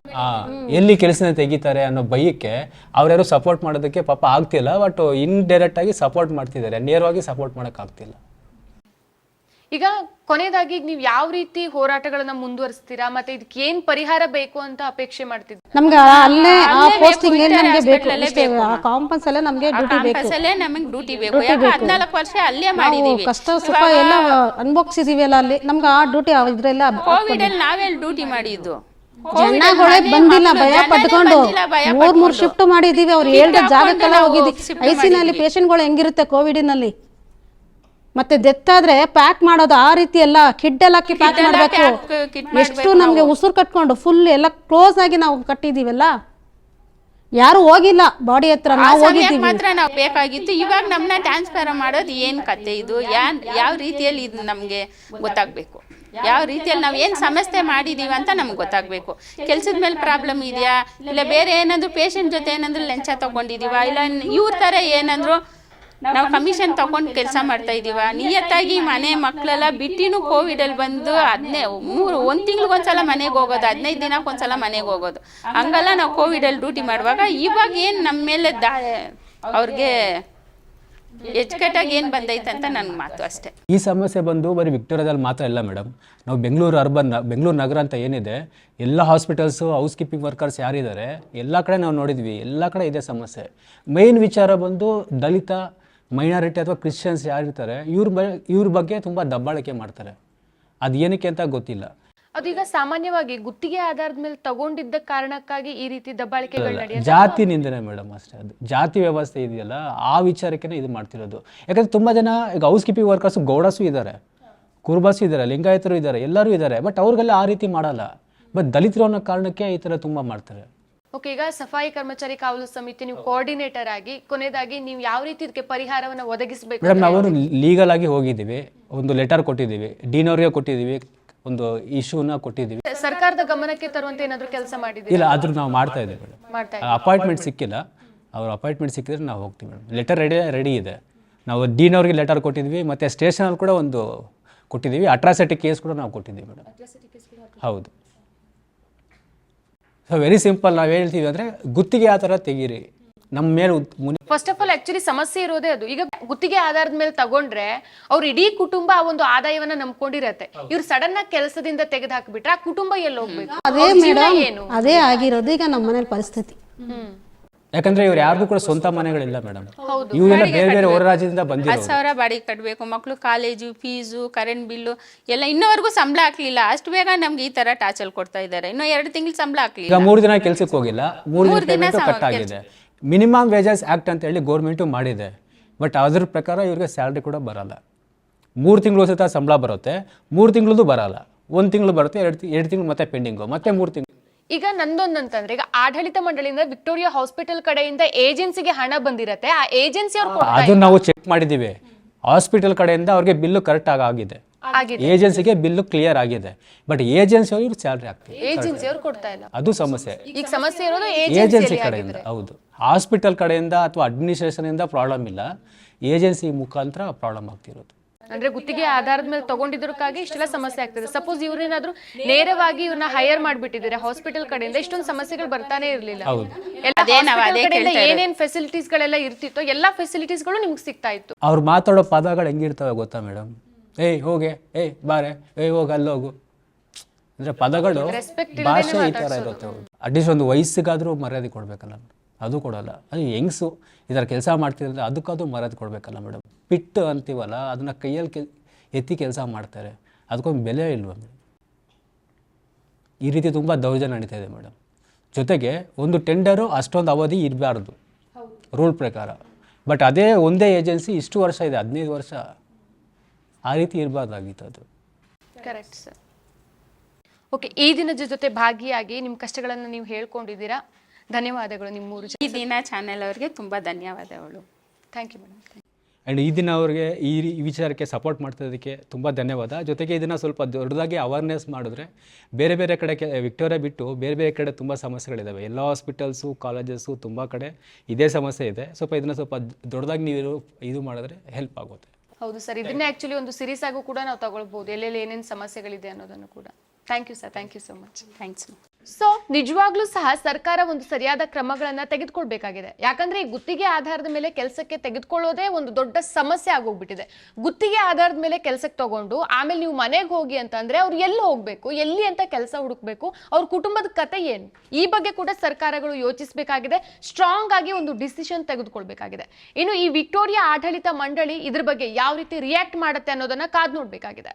ಎಲ್ಲಿ ಕೆಲಸದ ತೆಗಿತಾರೆ ಅನ್ನೋ ಭಯಕ್ಕೆ ಅವರ್ಯಾರು ಸಪೋರ್ಟ್ ಮಾಡೋದಕ್ಕೆ ಪಾಪ ಆಗ್ತಿಲ್ಲ ಬಟ್ ಇಂಡೈರೆಕ್ಟ್ ಆಗಿ ಸಪೋರ್ಟ್ ಮಾಡ್ತಿದ್ದಾರೆ. ನೇರವಾಗಿ ಸಪೋರ್ಟ್ ಮಾಡೋಕೆ ಆಗ್ತಿಲ್ಲ. ಈಗ ಕೊನೆಯದಾಗಿ ನೀವು ಯಾವ ರೀತಿ ಹೋರಾಟಗಳನ್ನ ಮುಂದುವರಿಸ್ತೀರಾ? ಮತ್ತೆ ಇದಕ್ಕೆ ಏನ್ ಪರಿಹಾರ ಬೇಕು ಅಂತ ಅಪೇಕ್ಷೆ ಮಾಡ್ತಿದ್ದೀರಾ ನಮ್ಗೆ ಅಲ್ಲೇ ಆ ಅಲ್ಲೇ ಪೋಸ್ಟಿಂಗ್ ನಮಗೆ ಬೇಕು. ಆ ಕಾಂಪನ್ಸ್ ಅಲ್ಲೇ ನಮ್ಗೆ ಡ್ಯೂಟಿ ಬೇಕು. ಕ್ಯಾಂಪಸ್ಸಲ್ಲೇ ನಮಗೆ ಡ್ಯೂಟಿ ಬೇಕು. ಯಾಕೆ ಹದಿನಾಲ್ಕು ವರ್ಷ ಅಲ್ಲೇ ನಾವು ಮಾಡಿದೀವಿ. ಕಷ್ಟ ಸುಖ ಎಲ್ಲ ಅನುಭವಿಸಿದೀವಿ ಅಲ್ಲ. ಅಲ್ಲಿ ನಮ್ಗೆ ಆ ಡ್ಯೂಟಿ ಇದ್ರೆಲ್ಲ ಕೋವಿಡ್ ಅಲ್ಲಿ ನಾವೆಲ್ಲಿ ಡ್ಯೂಟಿ ಮಾಡಿದ್ದು? ಜನಗಳೇ ಬಂದಿಲ್ಲ ಭಯ ಪಟ್ಕೊಂಡು. ಮೂರ್ ಮೂರ್ ಶಿಫ್ಟ್ ಮಾಡಿದೀವಿ ಅವ್ರು ಹೇಳ್ದ ಜಾಗಕ್ಕೆಲ್ಲ ಹೋಗಿದ್ವಿ ಐಸಿನಲ್ಲಿ ಪೇಷಂಟ್ಗಳು ಹೆಂಗಿರುತ್ತೆ ಕೋವಿಡಿನಲ್ಲಿ? ಮತ್ತೆ ಡೆತ್ ಆದ್ರೆ ಪ್ಯಾಕ್ ಮಾಡೋದು ಆ ರೀತಿ ಎಲ್ಲ ಕಿಡ್ ಎಲ್ಲ ಹಾಕಿ ಪ್ಯಾಕ್ ಮಾಡಬೇಕು. ಎಷ್ಟು ನಮಗೆ ಉಸಿರು ಕಟ್ಕೊಂಡು ಫುಲ್ ಎಲ್ಲ ಕ್ಲೋಸ್ ಆಗಿ ನಾವು ಕಟ್ಟಿದೀವಲ್ಲ ಯಾರು ಹೋಗಿಲ್ಲ ಬಾಡಿ ಹತ್ರ ನಾವು ಹೋಗಿದ್ದೀವಿ. ಮಾತ್ರ ನಾವು ಬೇಕಾಗಿತ್ತು. ಇವಾಗ ನಮ್ಮನ್ನ ಟ್ರಾನ್ಸ್ಫರ್ ಮಾಡೋದು ಏನು ಕತೆ ಇದು? ಯಾನ್ ಯಾವ ರೀತಿಯಲ್ಲಿ ಇದು ನಮಗೆ ಗೊತ್ತಾಗಬೇಕು? ಯಾವ ರೀತಿಯಲ್ಲಿ ನಾವು ಏನು ಸಮಸ್ಯೆ ಮಾಡಿದೀವಿ ಅಂತ ನಮ್ಗೆ ಗೊತ್ತಾಗಬೇಕು. ಕೆಲ್ಸದ ಮೇಲೆ ಪ್ರಾಬ್ಲಮ್ ಇದೆಯಾ? ಇಲ್ಲ ಬೇರೆ ಏನಾದರೂ ಪೇಷಂಟ್ ಜೊತೆ ಏನಾದರೂ ಲಂಚ ತಗೊಂಡಿದೀವ? ಇಲ್ಲ ಇವ್ರ ಥರ ಏನಾದ್ರು ನಾವು ಕಮಿಷನ್ ತಗೊಂಡು ಕೆಲಸ ಮಾಡ್ತಾ ಇದೀವ. ನಿಯತ್ತಾಗಿ ಮನೆ ಮಕ್ಕಳೆಲ್ಲ ಬಿಟ್ಟಿನೂ ಕೋವಿಡಲ್ಲಿ ಬಂದು ಹದಿನೈ, ಮೂರು, ಒಂದು ತಿಂಗ್ಳಿಗೊಂದ್ಸಲ ಮನೆಗೆ ಹೋಗೋದು, ಹದಿನೈದು ದಿನಕ್ಕೆ ಒಂದ್ಸಲ ಮನೆಗೆ ಹೋಗೋದು. ಹಂಗಲ್ಲ ನಾವು ಕೋವಿಡ್ ಅಲ್ಲಿ ಡ್ಯೂಟಿ ಮಾಡುವಾಗ ಇವಾಗ ಏನು ನಮ್ಮ ಮೇಲೆ ದಾ, ಅವ್ರಿಗೆ ಎಚ್ಚುಕಟ್ಟಾಗಿ ಏನು ಬಂದೈತೆ ಅಂತ ನನ್ನ ಮಾತು ಅಷ್ಟೇ. ಈ ಸಮಸ್ಯೆ ಬಂದು ಬರೀ ವಿಕ್ಟೋರಿಯಾದಲ್ಲಿ ಮಾತ್ರ ಇಲ್ಲ ಮೇಡಮ್. ನಾವು ಬೆಂಗಳೂರು ಅರ್ಬನ್, ಬೆಂಗಳೂರು ನಗರ ಅಂತ ಏನಿದೆ, ಎಲ್ಲ ಹಾಸ್ಪಿಟಲ್ಸು ಹೌಸ್ ಕೀಪಿಂಗ್ ವರ್ಕರ್ಸ್ ಯಾರಿದ್ದಾರೆ, ಎಲ್ಲ ಕಡೆ ನಾವು ನೋಡಿದ್ವಿ, ಎಲ್ಲ ಕಡೆ ಇದೆ ಸಮಸ್ಯೆ. ಮೇನ್ ವಿಚಾರ ಬಂದು ದಲಿತ ಮೈನಾರಿಟಿ ಅಥವಾ ಕ್ರಿಶ್ಚಿಯನ್ಸ್ ಯಾರಿರ್ತಾರೆ ಇವ್ರ ಬ ಇವ್ರ ಬಗ್ಗೆ ತುಂಬ ದಬ್ಬಾಳಿಕೆ ಮಾಡ್ತಾರೆ. ಅದು ಏನಕ್ಕೆ ಅಂತ ಗೊತ್ತಿಲ್ಲ. ಅದೀಗ ಸಾಮಾನ್ಯವಾಗಿ ಗುತ್ತಿಗೆ ಆಧಾರದ ಮೇಲೆ ತಗೊಂಡಿದ್ದ ಕಾರಣಕ್ಕಾಗಿ ಈ ರೀತಿ ದಬ್ಬಾಳಿಕೆಗಳು ನಡೆಯುತ್ತೆ ಜಾತಿ ನಿಂದನೆ ಮೇಡಮ್ ಅಷ್ಟೇ. ಅದು ಜಾತಿ ವ್ಯವಸ್ಥೆ ಇದೆಯಲ್ಲ ಆ ವಿಚಾರಕ್ಕೆ ಇದು ಮಾಡ್ತಿರೋದು. ಯಾಕಂದ್ರೆ ತುಂಬ ಜನ ಈಗ ಹೌಸ್ ಕೀಪಿಂಗ್ ವರ್ಕರ್ಸು ಗೌಡಸು ಇದ್ದಾರೆ. ಕುರುಬಸು ಇದ್ದಾರೆ ಲಿಂಗಾಯತರು ಇದ್ದಾರೆ ಎಲ್ಲರೂ ಇದ್ದಾರೆ. ಬಟ್ ಅವ್ರಿಗೆಲ್ಲ ಆ ರೀತಿ ಮಾಡಲ್ಲ. ಬಟ್ ದಲಿತರು ಅನ್ನೋ ಕಾರಣಕ್ಕೆ ಈ ಥರ ತುಂಬ ಮಾಡ್ತಾರೆ. ಓಕೆ ಈಗ ಸಫಾಯಿ ಕರ್ಮಚಾರಿ ಕಾವಲು ಸಮಿತಿ ನೀವು ಕೋಆರ್ಡಿನೇಟರ್ ಆಗಿ ಕೊನೆಯದಾಗಿ ನೀವು ಯಾವ ರೀತಿ ಇದಕ್ಕೆ ಪರಿಹಾರವನ್ನು ಒದಗಿಸಬೇಕು ಮೇಡಮ್ ನಾವು ಲೀಗಲ್ ಆಗಿ ಹೋಗಿದ್ದೀವಿ. ಒಂದು ಲೆಟರ್ ಕೊಟ್ಟಿದ್ದೀವಿ. ಡೀನವ್ರಿಗೆ ಕೊಟ್ಟಿದ್ದೀವಿ. ಒಂದು ಇಶ್ಯೂನ ಕೊಟ್ಟಿದ್ದೀವಿ. ಸರ್ಕಾರದ ಗಮನಕ್ಕೆ ತರುವಂತೆ ಏನಾದರೂ ಕೆಲಸ ಮಾಡಿದ್ದೀವಿ ಇಲ್ಲ ಆದ್ರೂ ನಾವು ಮಾಡ್ತಾ ಇದ್ದೀವಿ ಮೇಡಮ್ ಮಾಡ್ತಾ ಅಪಾಯಿಂಟ್ಮೆಂಟ್ ಸಿಕ್ಕಿಲ್ಲ. ಅವ್ರ ಅಪಾಯಿಂಟ್ಮೆಂಟ್ ಸಿಕ್ಕಿದ್ರೆ ನಾವು ಹೋಗ್ತೀವಿ ಮೇಡಮ್ ಲೆಟರ್ ರೆಡಿ ರೆಡಿ ಇದೆ. ನಾವು ಡೀನ್ ಅವ್ರಿಗೆ ಲೆಟರ್ ಕೊಟ್ಟಿದ್ವಿ ಮತ್ತು ಸ್ಟೇಷನಲ್ಲಿ ಕೂಡ ಒಂದು ಕೊಟ್ಟಿದ್ದೀವಿ. ಅಟ್ರಾಸಿಟಿ ಕೇಸ್ ಕೂಡ ನಾವು ಕೊಟ್ಟಿದ್ದೀವಿ ಮೇಡಮ್ ಹೌದು. ಸೊ ವೆರಿ ಸಿಂಪಲ್ ನಾವು ಹೇಳ್ತೀವಿ ಅಂದ್ರೆ ಗುತ್ತಿಗೆ ಆ ಥರ ತೆಗೀರಿ. ನಮ್ಮ ಮೇಲೆ ಮುನಿ ಫಸ್ಟ್ ಆಫ್ ಆಲ್ ಆಕ್ಚುಲಿ ಸಮಸ್ಯೆ ಇರೋದೇ ಅದು. ಈಗ ಗುತ್ತಿಗೆ ಆಧಾರದ ಮೇಲೆ ತಗೊಂಡ್ರೆ ಅವ್ರ ಇಡೀ ಕುಟುಂಬ ಆ ಒಂದು ಆದಾಯವನ್ನ ನಂಬ್ಕೊಂಡಿರತ್ತೆ. ಇವ್ರು ಸಡನ್ ಆಗಿ ಕೆಲಸದಿಂದ ತೆಗೆದು ಹಾಕ್ಬಿಟ್ರೆ ಆ ಕುಟುಂಬ ಎಲ್ಲಿ ಹೋಗ್ಬೇಕು? ಅದೇ ಅವ್ರ ಜೀವನ ಮೇಡಮ್ ಏನು? ಅದೇ ಆಗಿರೋದು ಈಗ ನಮ್ಮ ಮನೇಲಿ ಪರಿಸ್ಥಿತಿ. ಹ್ಮ್. ಯಾಕಂದರೆ ಇವ್ರು ಯಾರಿಗೂ ಕೂಡ ಸ್ವಂತ ಮನೆಗಳಿಲ್ಲ ಮೇಡಮ್. ಇವರೆಲ್ಲ ಬೇರೆ ಬೇರೆ ಹೊರ ರಾಜ್ಯದಿಂದ ಬಂದಿರೋ ಸಾವಿರ ಬಾಡಿಗೆ ಕಟ್ಟಬೇಕು ಮಕ್ಕಳು ಕಾಲೇಜು ಫೀಸು ಕರೆಂಟ್ ಬಿಲ್ಲು ಎಲ್ಲ ಇನ್ನೂವರೆಗೂ ಸಂಬಳ ಹಾಕ್ಲಿಲ್ಲ. ಅಷ್ಟು ಬೇಗ ನಮ್ಗೆ ಈ ತರ ಟಾಚಲ್ ಕೊಡ್ತಾ ಇದ್ದಾರೆ. ಇನ್ನೂ ಎರಡು ತಿಂಗಳು ಸಂಬಳ ಹಾಕ್ಲಿ ಈಗ ಮೂರು ದಿನ ಕೆಲ್ಸಕ್ಕೆ ಹೋಗಿಲ್ಲ. ಮೂರು ದಿನ ಕಟ್ ಆಗಿದೆ. ಮಿನಿಮಮ್ ವೇಜಸ್ ಆ್ಯಕ್ಟ್ ಅಂತ ಹೇಳಿ ಗೌರ್ಮೆಂಟು ಮಾಡಿದೆ. ಬಟ್ ಅದ್ರ ಪ್ರಕಾರ ಇವ್ರಿಗೆ ಸ್ಯಾಲ್ರಿ ಕೂಡ ಬರಲ್ಲ. ಮೂರು ತಿಂಗಳು ಸಹಿತ ಸಂಬಳ ಬರುತ್ತೆ. ಮೂರು ತಿಂಗಳದ್ದು ಬರಲ್ಲ. ಒಂದು ತಿಂಗಳು ಬರುತ್ತೆ ಎರಡು ಎರಡು ತಿಂಗಳು ಮತ್ತೆ ಪೆಂಡಿಂಗು ಮತ್ತೆ ಮೂರು ತಿಂಗಳು ಈಗ ನಂದೊಂದಂತಂದ್ರೆ ಈಗ ಆಡಳಿತ ಮಂಡಳಿಯಿಂದ ವಿಕ್ಟೋರಿಯಾ ಹಾಸ್ಪಿಟಲ್ ಕಡೆಯಿಂದ ಏಜೆನ್ಸಿಗೆ ಹಣ ಬಂದಿರತ್ತೆ. ಆ ಏಜೆನ್ಸಿ ಅವ್ರು ಅದನ್ನ ಅದು ನಾವು ಚೆಕ್ ಮಾಡಿದ್ದೀವಿ ಹಾಸ್ಪಿಟಲ್ ಕಡೆಯಿಂದ ಅವ್ರಿಗೆ ಬಿಲ್ಲು ಕರೆಕ್ಟ್ ಆಗಿದೆ. ಆಗಿದೆ. ಏಜೆನ್ಸಿಗೆ ಬಿಲ್ಲು ಕ್ಲಿಯರ್ ಆಗಿದೆ. ಬಟ್ ಏಜೆನ್ಸಿ ಅವ್ರಿಗೆ ಸ್ಯಾಲ್ರಿ ಆಗ್ತದೆ ಏಜೆನ್ಸಿ ಅವ್ರು ಕೊಡ್ತಾ ಇಲ್ಲ. ಅದು ಸಮಸ್ಯೆ. ಈಗ ಸಮಸ್ಯೆ ಇರೋದು ಏಜೆನ್ಸಿ ಏಜೆನ್ಸಿ ಕಡೆಯಿಂದ. ಹೌದು. ಹಾಸ್ಪಿಟಲ್ ಕಡೆಯಿಂದ ಅಥವಾ ಅಡ್ಮಿನಿಸ್ಟ್ರೇಷನ್ ಇಂದ ಪ್ರಾಬ್ಲಮ್ ಇಲ್ಲ. ಏಜೆನ್ಸಿ ಮುಖಾಂತರ ಪ್ರಾಬ್ಲಮ್ ಆಗ್ತಿರೋದು. ಅಂದ್ರೆ ಗುತ್ತಿಗೆ ಆಧಾರದ ಮೇಲೆ ತಗೊಂಡಿದ್ದಕ್ಕಾಗಿ ಇಷ್ಟೆಲ್ಲ ಸಮಸ್ಯೆ ಆಗ್ತದೆ. ಸಪೋಸ್ ಇವ್ರೇನಾದ್ರೂ ನೇರವಾಗಿ ಇವ್ರನ್ನ ಹೈಯರ್ ಮಾಡ್ಬಿಟ್ಟಿದ್ದಾರೆ ಹಾಸ್ಪಿಟಲ್ ಕಡೆಯಿಂದ ಇಷ್ಟೊಂದು ಸಮಸ್ಯೆಗಳು ಬರ್ತಾನೆ ಇರ್ಲಿಲ್ಲ. ಅದೇ ನಾವ್ ಅದೇ ಕಡೆಯಿಂದ ಏನೇನ್ ಫೆಸಿಲಿಟೀಸ್ ಗಳೆಲ್ಲ ಇರ್ತಿತ್ತೋ ಎಲ್ಲಾ ಫೆಸಿಲಿಟೀಸ್ಗಳು ನಿಮ್ಗೆ ಸಿಗ್ತಾ ಇತ್ತು. ಅವ್ರು ಮಾತಾಡೋ ಪದಗಳು ಹೆಂಗಿರ್ತವೆ ಗೊತ್ತಾ ಮೇಡಮ್ ಏಯ್ ಹೋಗೆ ಏಯ್ ಬಾರೆ ಏಯ್ ಹೋಗ ಅಲ್ಲೋಗು ಅಂದ್ರೆ ಪದಗಳು ಭಾಷೆ ಈ ತರ ಇರುತ್ತೆ. ಅಟ್ಲೀಸ್ಟ್ ಒಂದು ವಯಸ್ಸಿಗಾದ್ರೂ ಮರ್ಯಾದೆ ಕೊಡಬೇಕಲ್ಲ. ಅದು ಕೊಡಲ್ಲ. ಅದು ಹೆಂಗ್ಸು ಈ ಥರ ಕೆಲಸ ಮಾಡ್ತಿದ್ರೆ ಅದಕ್ಕದು ಮರ್ಯಾದೆ ಕೊಡಬೇಕಲ್ಲ ಮೇಡಮ್. ಪಿಟ್ಟು ಅಂತೀವಲ್ಲ ಅದನ್ನ ಕೈಯಲ್ಲಿ ಕೆಲ್ ಎತ್ತಿ ಕೆಲಸ ಮಾಡ್ತಾರೆ. ಅದಕ್ಕೊಂದು ಬೆಲೆ ಇಲ್ವಾ ಮೇಡಮ್? ಈ ರೀತಿ ತುಂಬ ದೌರ್ಜನ್ಯ ನಡೀತಾ ಇದೆ ಮೇಡಮ್. ಜೊತೆಗೆ ಒಂದು ಟೆಂಡರು ಅಷ್ಟೊಂದು ಅವಧಿ ಇರಬಾರ್ದು. ರೂಲ್ ಪ್ರಕಾರ. ಬಟ್ ಅದೇ ಒಂದೇ ಏಜೆನ್ಸಿ ಇಷ್ಟು ವರ್ಷ ಇದೆ ಹದಿನೈದು ವರ್ಷ. ಆ ರೀತಿ ಇರಬಾರ್ದಾಗಿತ್ತು ಅದು. ಕರೆಕ್ಟ್ ಸರ್ ಓಕೆ ಈ ದಿನದ ಜೊತೆ ಭಾಗಿಯಾಗಿ ನಿಮ್ಮ ಕಷ್ಟಗಳನ್ನು ನೀವು ಹೇಳ್ಕೊಂಡಿದ್ದೀರಾ? ಧನ್ಯವಾದಗಳು ನಿಮ್ಮ ಮೂರು ಜನ ಈ ದಿನ ಚಾನೆಲ್ ಅವ್ರಿಗೆ ತುಂಬ ಧನ್ಯವಾದಗಳು. ಥ್ಯಾಂಕ್ ಯು ಮೇಡಮ್ ಆ್ಯಂಡ್ ಈ ದಿನ ಅವ್ರಿಗೆ ಈ ರೀ- ಈ ವಿಚಾರಕ್ಕೆ ಸಪೋರ್ಟ್ ಮಾಡ್ತಿದ್ದಕ್ಕೆ ತುಂಬ ಧನ್ಯವಾದ. ಜೊತೆಗೆ ಇದನ್ನು ಸ್ವಲ್ಪ ದೊಡ್ಡದಾಗಿ ಅವೇರ್ನೆಸ್ ಮಾಡಿದ್ರೆ ಬೇರೆ ಬೇರೆ ಕಡೆ ಕೆ ವಿಕ್ಟೋರಿಯಾ ಬಿಟ್ಟು ಬೇರೆ ಬೇರೆ ಕಡೆ ತುಂಬ ಸಮಸ್ಯೆಗಳಿದ್ದಾವೆ ಎಲ್ಲ ಹಾಸ್ಪಿಟಲ್ಸು ಕಾಲೇಜಸ್ಸು ತುಂಬ ಕಡೆ ಇದೇ ಸಮಸ್ಯೆ ಇದೆ. ಸ್ವಲ್ಪ ಇದನ್ನು ಸ್ವಲ್ಪ ದೊಡ್ಡದಾಗಿ ನೀವು ಇದು ಮಾಡಿದ್ರೆ ಹೆಲ್ಪ್ ಆಗುತ್ತೆ. ಹೌದು ಸರ್. ಇದನ್ನೇ ಆ್ಯಕ್ಚುಲಿ ಒಂದು ಸಿರೀಸ್ ಆಗು ಕೂಡ ನಾವು ತಗೊಳ್ಬೋದು. ಎಲ್ಲೆಲ್ಲಿ ಏನೇನು ಸಮಸ್ಯೆಗಳಿದೆ ಅನ್ನೋದನ್ನು ಕೂಡ. Thank you sir thank you so much thanks so ನಿಜವಾಗ್ಲೂ ಸಹ ಸರ್ಕಾರ ಒಂದು ಸರಿಯಾದ ಕ್ರಮಗಳನ್ನ ತೆಗೆದುಕೊಳ್ಬೇಕಾಗಿದೆ. ಯಾಕಂದ್ರೆ ಈ ಗುತ್ತಿಗೆ ಆಧಾರದ ಮೇಲೆ ಕೆಲಸಕ್ಕೆ ತೆಗೆದುಕೊಳ್ಳೋದೇ ಒಂದು ದೊಡ್ಡ ಸಮಸ್ಯೆ ಆಗೋಗ್ಬಿಟ್ಟಿದೆ. ಗುತ್ತಿಗೆ ಆಧಾರದ ಮೇಲೆ ಕೆಲಸಕ್ಕೆ ತಗೊಂಡು ಆಮೇಲೆ ನೀವು ಮನೆಗೆ ಹೋಗಿ ಅಂತಂದ್ರೆ ಅವ್ರು ಎಲ್ಲಿ ಹೋಗ್ಬೇಕು, ಎಲ್ಲಿ ಅಂತ ಕೆಲಸ ಹುಡುಕ್ಬೇಕು, ಅವ್ರ ಕುಟುಂಬದ ಕತೆ ಏನು? ಈ ಬಗ್ಗೆ ಕೂಡ ಸರ್ಕಾರಗಳು ಯೋಚಿಸಬೇಕಾಗಿದೆ. ಸ್ಟ್ರಾಂಗ್ ಆಗಿ ಒಂದು ಡಿಸಿಷನ್ ತೆಗೆದುಕೊಳ್ಬೇಕಾಗಿದೆ. ಇನ್ನು ಈ ವಿಕ್ಟೋರಿಯಾ ಆಡಳಿತ ಮಂಡಳಿ ಇದ್ರ ಬಗ್ಗೆ ಯಾವ ರೀತಿ ರಿಯಾಕ್ಟ್ ಮಾಡುತ್ತೆ ಅನ್ನೋದನ್ನ ಕಾದ್ ನೋಡ್ಬೇಕಾಗಿದೆ